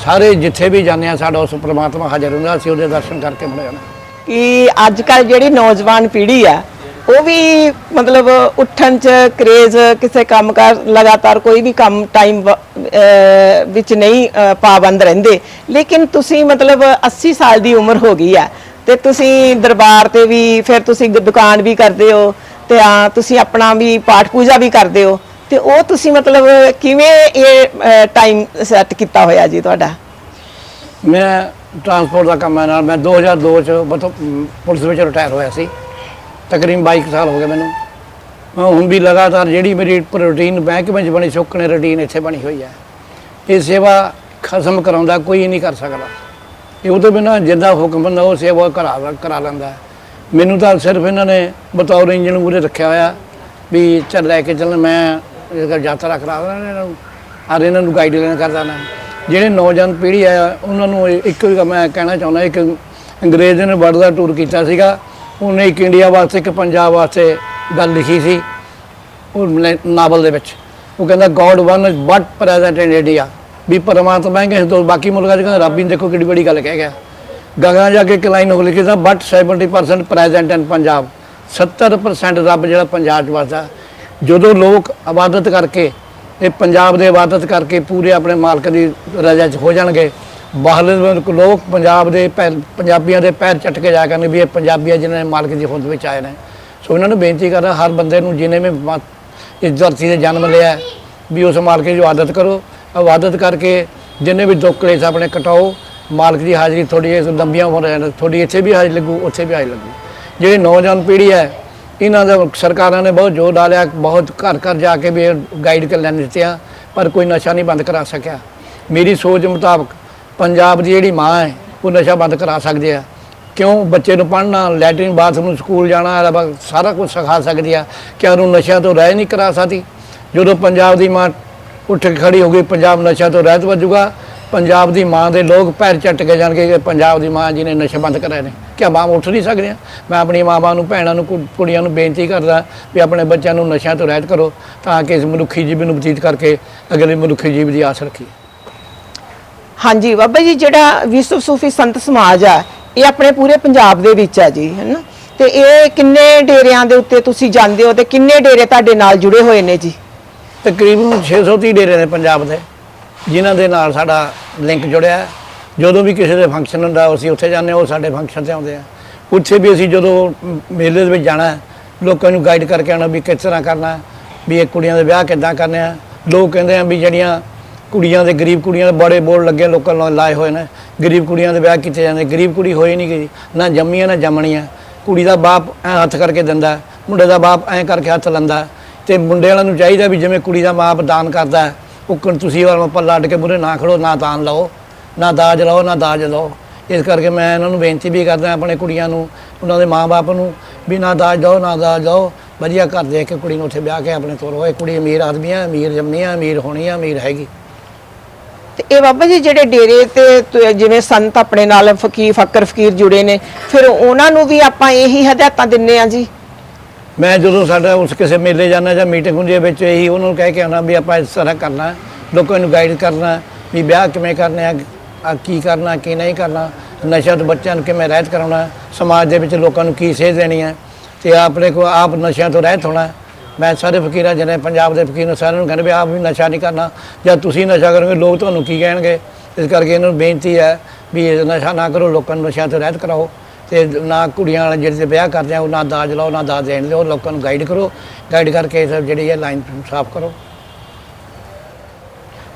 ਸਾਰੇ ਜਿੱਥੇ ਵੀ ਜਾਂਦੇ ਆ ਸਾਡਾ ਉਸ ਪ੍ਰਮਾਤਮਾ ਹਾਜ਼ਰ ਹੁੰਦਾ, ਅਸੀਂ ਉਹਦੇ ਦਰਸ਼ਨ ਕਰਕੇ ਮੁੜ ਜਾਣਾ ਕਿ ਅੱਜ ਕੱਲ ਜਿਹੜੀ ਨੌਜਵਾਨ ਪੀੜ੍ਹੀ ਆ, ਉਹ ਵੀ ਮਤਲਬ ਉੱਠਣ ਚ ਕਰੇਜ਼ ਕਿਸੇ ਕੰਮ ਕਰ ਲਗਾਤਾਰ ਕੋਈ ਵੀ ਕੰਮ ਟਾਈਮ ਵਿੱਚ ਨਹੀਂ ਪਾਬੰਦ ਰਹਿੰਦੇ। ਲੇਕਿਨ ਤੁਸੀਂ ਮਤਲਬ 80 ਸਾਲ ਦੀ ਉਮਰ ਹੋ ਗਈ ਆ, ਤੇ ਤੁਸੀਂ ਦਰਬਾਰ ਤੇ ਵੀ, ਫਿਰ ਤੁਸੀਂ ਦੁਕਾਨ ਵੀ ਕਰਦੇ ਹੋ, ਤੇ ਆ ਤੁਸੀਂ ਆਪਣਾ ਵੀ ਪਾਠ ਪੂਜਾ ਵੀ ਕਰਦੇ ਹੋ, ਤੇ ਉਹ ਤੁਸੀਂ ਮਤਲਬ ਕਿਵੇਂ ਇਹ ਟਾਈਮ ਸੈੱਟ ਕੀਤਾ ਹੋਇਆ ਜੀ ਤੁਹਾਡਾ? ਮੈਂ ਟਰਾਂਸਪੋਰਟ ਦਾ ਕੰਮ ਹੈ ਨਾਲ। ਮੈਂ 2002 ਚ ਬਤੌ ਪੁਲਿਸ ਵਿੱਚ ਰਿਟਾਇਰ ਹੋਇਆ ਸੀ। ਤਕਰੀਬਨ 22 ਸਾਲ ਹੋ ਗਏ ਮੈਨੂੰ। ਮੈਂ ਹੁਣ ਵੀ ਲਗਾਤਾਰ ਜਿਹੜੀ ਮੇਰੀ ਰੂਟੀਨ ਬੈਂਕ ਵਿੱਚ ਬਣੀ, ਸੁੱਕਣੇ ਰੂਟੀਨ ਇੱਥੇ ਬਣੀ ਹੋਈ ਹੈ। ਇਹ ਸੇਵਾ ਖਸਮ ਕਰਾਉਂਦਾ, ਕੋਈ ਨਹੀਂ ਕਰ ਸਕਦਾ। ਇਹ ਉਹ ਤੋਂ ਬਿਨਾਂ ਜਿੰਦਾ ਹੁਕਮ ਹੁੰਦਾ, ਉਹ ਸੇਵਾ ਕਰਾ ਕਰਾ ਲੈਂਦਾ ਮੈਨੂੰ ਤਾਂ ਸਿਰਫ ਇਹਨਾਂ ਨੇ ਬਤੌਰ ਇੰਜਣ ਮੂਰੇ ਰੱਖਿਆ ਹੋਇਆ ਵੀ ਚੱਲ ਲੈ ਕੇ ਚੱਲ ਮੈਂ ਇਹ ਯਾਤਰਾ ਕਰਾ ਦੇਣਾ ਇਹਨਾਂ ਨੂੰ। ਔਰ ਇਹਨਾਂ ਨੂੰ ਗਾਈਡਲਾਈਨ ਕਰਦਾ ਨਾ ਜਿਹੜੇ ਨੌਜਵਾਨ ਪੀੜ੍ਹੀ ਆ, ਉਹਨਾਂ ਨੂੰ ਇੱਕ ਵੀ ਮੈਂ ਕਹਿਣਾ ਚਾਹੁੰਦਾ, ਇੱਕ ਅੰਗਰੇਜ਼ ਨੇ ਵਰਲਡ ਦਾ ਟੂਰ ਕੀਤਾ ਸੀਗਾ, ਉਹਨੇ ਇੱਕ ਇੰਡੀਆ ਵਾਸਤੇ, ਇੱਕ ਪੰਜਾਬ ਵਾਸਤੇ ਗੱਲ ਲਿਖੀ ਸੀ, ਉਹ ਨਾਵਲ ਦੇ ਵਿੱਚ। ਉਹ ਕਹਿੰਦਾ God one but present in India ਵੀ ਪਰਮਾਤਮਾ ਹੈ ਤੋਂ ਬਾਕੀ ਮੁਲਕਾਂ 'ਚ ਕਹਿੰਦਾ, ਰੱਬ ਹੀ ਨੀ ਦੇਖੋ ਕਿੱਡੀ ਬੜੀ ਗੱਲ ਕਹਿ ਗਿਆ। ਗਗਨਾ ਜਾ ਕੇ ਇੱਕ ਲਾਈਨ ਹੋ ਲਿਖੀ ਤਾਂ ਬਟ 70% ਪ੍ਰੈਜ਼ੈਂਟ ਇਨ ਪੰਜਾਬ 70% ਰੱਬ ਜਿਹੜਾ ਪੰਜਾਬ 'ਚ ਵਸਦਾ। ਜਦੋਂ ਲੋਕ ਆਬਾਦਤ ਕਰਕੇ ਇਹ ਪੰਜਾਬ ਦੇ ਇਬਾਦਤ ਕਰਕੇ ਪੂਰੇ ਆਪਣੇ ਮਾਲਕ ਦੀ ਰਜ਼ਾ 'ਚ ਹੋ ਜਾਣਗੇ। ਬਾਹਰਲੇ ਲੋਕ- ਪੰਜਾਬ ਦੇ ਪੈਰ- ਪੰਜਾਬੀਆਂ ਦੇ ਪੈਰ ਚੱਟ ਕੇ ਜਾ ਕਰਨਗੇ ਵੀ ਇਹ ਪੰਜਾਬੀਆਂ ਜਿਨ੍ਹਾਂ ਨੇ ਮਾਲਕ ਦੀ ਹੋਂਦ ਵਿੱਚ ਆਏ ਨੇ। ਸੋ ਇਹਨਾਂ ਨੂੰ ਬੇਨਤੀ ਕਰਦਾ, ਹਰ ਬੰਦੇ ਨੂੰ ਜਿਹਨੇ ਵੀ ਮ- ਇਸ ਧਰਤੀ ਤੇ ਜਨਮ ਲਿਆ ਵੀ ਉਸ ਮਾਲਕ ਦੀ ਇਬਾਦਤ ਕਰੋ। ਇਬਾਦਤ ਕਰਕੇ ਜਿੰਨੇ ਵੀ ਦੁੱਖ ਕਲੇਸ਼ ਆਪਣੇ ਕਟਾਓ। ਮਾਲਕ ਦੀ ਹਾਜ਼ਰੀ ਥੋੜੀ ਲੰਬੀਆਂ ਹੋ ਰਹੇ ਨੇ ਥੋੜੀ ਇੱਥੇ ਵੀ ਹਾਜ਼ਰੀ ਲੱਗੂ, ਉੱਥੇ ਵੀ ਹਾਜ਼ਰੀ ਲੱਗੂ। ਜਿਹੜੀ ਨੌਜਵਾਨ ਪੀੜ੍ਹੀ ਹੈ ਇਹਨਾਂ ਦਾ ਸਰਕਾਰਾਂ ਨੇ ਬਹੁਤ ਜ਼ੋਰ ਡਾਲਿਆ, ਬਹੁਤ ਘਰ ਘਰ ਜਾ ਕੇ ਵੀ ਗਾਈਡ ਕਰ ਲੈਣ ਦਿੱਤਿਆ ਪਰ ਕੋਈ ਨਸ਼ਾ ਨਹੀਂ ਬੰਦ ਕਰਾ ਸਕਿਆ। ਮੇਰੀ ਸੋਚ ਮੁਤਾਬਕ ਪੰਜਾਬ ਦੀ ਜਿਹੜੀ ਮਾਂ ਹੈ, ਉਹ ਨਸ਼ਾ ਬੰਦ ਕਰਾ ਸਕਦੇ ਆ। ਕਿਉਂ? ਬੱਚੇ ਨੂੰ ਪੜ੍ਹਨਾ, ਲੈਟਰਿਨ, ਬਾਥਰੂਮ, ਸਕੂਲ ਜਾਣਾ ਸਾਰਾ ਕੁਝ ਸਿਖਾ ਸਕਦੀ ਆ ਕਿ ਉਹਨੂੰ ਨਸ਼ਿਆਂ ਤੋਂ ਰਹਿ ਨਹੀਂ ਕਰਾ ਸਕਦੀ। ਜਦੋਂ ਪੰਜਾਬ ਦੀ ਮਾਂ ਉੱਠ ਕੇ ਖੜੀ ਹੋ ਗਈ, ਪੰਜਾਬ ਨਸ਼ਿਆਂ ਤੋਂ ਰਹਿਤ ਵਜੂਗਾ। ਪੰਜਾਬ ਦੀ ਮਾਂ ਦੇ ਲੋਕ ਪੈਰ ਚੱਟ ਕੇ ਜਾਣਗੇ ਕਿ ਪੰਜਾਬ ਦੀ ਮਾਂ ਜੀ ਨੇ ਨਸ਼ੇ ਬੰਦ ਕਰਾਏ ਨੇ। ਕਿ ਮਾਂ ਉੱਠ ਨਹੀਂ ਸਕਦੀਆਂ ਮੈਂ ਆਪਣੀ ਮਾਵਾਂ ਨੂੰ ਭੈਣਾਂ ਨੂੰ ਕੁੜੀਆਂ ਨੂੰ ਬੇਨਤੀ ਕਰਦਾ ਵੀ ਆਪਣੇ ਬੱਚਿਆਂ ਨੂੰ ਨਸ਼ਿਆਂ ਤੋਂ ਰਹਿਤ ਕਰੋ ਤਾਂ ਕਿ ਇਸ ਮਨੁੱਖੀ ਜੀਵਨ ਨੂੰ ਬਤੀਤ ਕਰਕੇ ਅਗਲੇ ਮਨੁੱਖੀ ਜੀਵ ਦੀ ਆਸ ਰੱਖੀਏ। ਹਾਂਜੀ ਬਾਬਾ ਜੀ ਜਿਹੜਾ ਵਿਸ਼ਵ ਸੂਫੀ ਸੰਤ ਸਮਾਜ ਆ ਇਹ ਆਪਣੇ ਪੂਰੇ ਪੰਜਾਬ ਦੇ ਵਿੱਚ ਆ ਜੀ ਹੈਨਾ? ਤੇ ਇਹ ਕਿੰਨੇ ਡੇਰਿਆਂ ਦੇ ਉੱਤੇ ਤੁਸੀਂ ਜਾਂਦੇ ਹੋ ਤੇ ਕਿੰਨੇ ਡੇਰੇ ਤੁਹਾਡੇ ਨਾਲ ਜੁੜੇ ਹੋਏ ਨੇ ਜੀ? ਤਕਰੀਬਨ 630 ਡੇਰੇ ਨੇ ਪੰਜਾਬ ਦੇ ਜਿਨ੍ਹਾਂ ਦੇ ਨਾਲ ਸਾਡਾ ਲਿੰਕ ਜੁੜਿਆ। ਹੈ। ਜਦੋਂ ਵੀ ਕਿਸੇ ਦੇ ਫੰਕਸ਼ਨ ਹੁੰਦਾ, ਅਸੀਂ ਉੱਥੇ ਜਾਂਦੇ ਹਾਂ, ਉਹ ਸਾਡੇ ਫੰਕਸ਼ਨ ਤੇ ਆਉਂਦੇ ਆ। ਉੱਥੇ ਵੀ ਅਸੀਂ ਜਦੋਂ ਮੇਲੇ ਦੇ ਵਿੱਚ ਜਾਣਾ ਲੋਕਾਂ ਨੂੰ ਗਾਈਡ ਕਰਕੇ ਆਉਣਾ ਵੀ ਕਿਸ ਤਰ੍ਹਾਂ ਕਰਨਾ ਵੀ ਇਹ ਕੁੜੀਆਂ ਦੇ ਵਿਆਹ ਕਿੱਦਾਂ ਕਰਨੇ ਆ। ਲੋਕ ਕਹਿੰਦੇ ਆ ਵੀ ਜਿਹੜੀਆਂ ਕੁੜੀਆਂ ਦੇ, ਗਰੀਬ ਕੁੜੀਆਂ ਦੇ ਬੜੇ ਬੋਰਡ ਲੱਗੇ ਲੋਕਾਂ ਨੂੰ ਲਾਏ ਹੋਏ ਨੇ। ਗਰੀਬ ਕੁੜੀਆਂ ਦੇ ਵਿਆਹ ਕੀਤੇ ਜਾਂਦੇ, ਗਰੀਬ ਕੁੜੀ ਹੋਈ ਨਹੀਂ ਗਈ, ਨਾ ਜੰਮੀਆਂ ਨਾ ਜੰਮਣੀਆਂ ਕੁੜੀ ਦਾ ਬਾਪ ਐਂ ਹੱਥ ਕਰਕੇ ਦਿੰਦਾ ਮੁੰਡੇ ਦਾ ਬਾਪ ਐਂ ਕਰਕੇ ਹੱਥ ਲੰਦਾ ਤੇ ਮੁੰਡੇ ਵਾਲਿਆਂ ਨੂੰ ਚਾਹੀਦਾ ਵੀ ਜਿਵੇਂ ਕੁੜੀ ਦਾ ਮਾਪ ਦਾਨ ਕਰਦਾ ਉਹ ਤੁਸੀਂ ਵਾਲਾ ਪੱਲਾ ਅੱਡ ਕੇ ਮੂਹਰੇ ਨਾ ਖੜੋ, ਨਾ ਦਾਨ ਲਓ। ਨਾ ਦਾਜ ਲਓ ਨਾ ਦਾਜ ਲਓ। ਇਸ ਕਰਕੇ ਮੈਂ ਇਹਨਾਂ ਨੂੰ ਬੇਨਤੀ ਵੀ ਕਰਦਾ ਆਪਣੇ ਕੁੜੀਆਂ ਨੂੰ ਉਹਨਾਂ ਦੇ ਮਾਪੇ ਨੂੰ ਵੀ ਨਾ ਦਾਜ ਦਿਓ ਨਾ ਦਾਜ ਦਿਓ ਵਧੀਆ ਘਰ ਦੇ ਕੇ ਕੁੜੀ ਨੂੰ ਉੱਥੇ ਵਿਆਹ ਕੇ ਆਪਣੇ ਤੋਰੋ। ਇਹ ਕੁੜੀ ਅਮੀਰ ਆਦਮੀ ਆ ਅਮੀਰ ਜੰਮੀ ਆ ਅਮੀਰ ਹੋਣੀ ਆ ਅਮੀਰ ਹੈਗੀ। ਤੇ ਇਹ ਬਾਬਾ ਜੀ ਜਿਹੜੇ ਡੇਰੇ ਤੇ ਜਿਵੇਂ ਸੰਤ ਆਪਣੇ ਨਾਲ ਫਕੀਰ ਫਕਰ ਫਕੀਰ ਜੁੜੇ ਨੇ ਫਿਰ ਉਹਨਾਂ ਨੂੰ ਵੀ ਆਪਾਂ ਇਹੀ ਹਦਾਇਤਾਂ ਦਿੰਨੇ ਆ ਜੀ? ਮੈਂ ਜਦੋਂ ਸਾਡਾ ਉਸ ਕਿਸੇ ਮੇਲੇ ਜਾਣਾ ਜਾਂ ਮੀਟਿੰਗ ਹੁੰਦੀ ਹੈ ਵਿੱਚ ਇਹੀ ਉਹਨਾਂ ਨੂੰ ਕਹਿ ਕੇ ਆਉਣਾ ਵੀ ਆਪਾਂ ਇਸ ਤਰ੍ਹਾਂ ਕਰਨਾ ਲੋਕਾਂ ਨੂੰ ਗਾਈਡ ਕਰਨਾ ਵੀ ਵਿਆਹ ਕਿਵੇਂ ਕਰਨੇ ਆ ਕੀ ਕਰਨਾ, ਕੀ ਨਹੀਂ ਕਰਨਾ ਨਸ਼ਾ ਤੋਂ ਬੱਚਿਆਂ ਨੂੰ ਕਿਵੇਂ ਰਹਿਤ ਕਰਾਉਣਾ, ਸਮਾਜ ਦੇ ਵਿੱਚ ਲੋਕਾਂ ਨੂੰ ਕੀ ਸੇਧ ਦੇਣੀ ਹੈ, ਤੇ ਆਪਣੇ ਕੋ ਆਪ ਨਸ਼ਿਆਂ ਤੋਂ ਰਹਿਤ ਹੋਣਾ ਹੈ। ਮੈਂ ਸਾਰੇ ਫਕੀਰਾਂ ਜਿਹੜੇ ਪੰਜਾਬ ਦੇ ਫਕੀਰ ਨੂੰ ਸਾਰਿਆਂ ਨੂੰ ਕਹਿੰਦਾ ਵੀ ਆਪ ਵੀ ਨਸ਼ਾ ਨਹੀਂ ਕਰਨਾ ਜਦ ਤੁਸੀਂ ਨਸ਼ਾ ਕਰੋਗੇ, ਲੋਕ ਤੁਹਾਨੂੰ ਕੀ ਕਹਿਣਗੇ? ਇਸ ਕਰਕੇ ਇਹਨਾਂ ਨੂੰ ਬੇਨਤੀ ਹੈ ਵੀ ਇਹ ਨਸ਼ਾ ਨਾ ਕਰੋ, ਲੋਕਾਂ ਨੂੰ ਨਸ਼ਿਆਂ ਤੋਂ ਰਹਿਤ ਕਰਾਓ, ਤੇ ਨਾ ਕੁੜੀਆਂ ਵਾਲੇ ਜਿਹੜੇ ਵਿਆਹ ਕਰਦੇ ਆ, ਉਹ ਨਾ ਦਾਜ ਲਾਓ, ਨਾ ਦਾਜ ਦੇਣ ਦਿਓ, ਲੋਕਾਂ ਨੂੰ ਗਾਈਡ ਕਰੋ। ਗਾਈਡ ਕਰਕੇ ਇਹ ਸਭ ਜਿਹੜੀ ਹੈ ਲਾਈਨ ਸਾਫ਼ ਕਰੋ।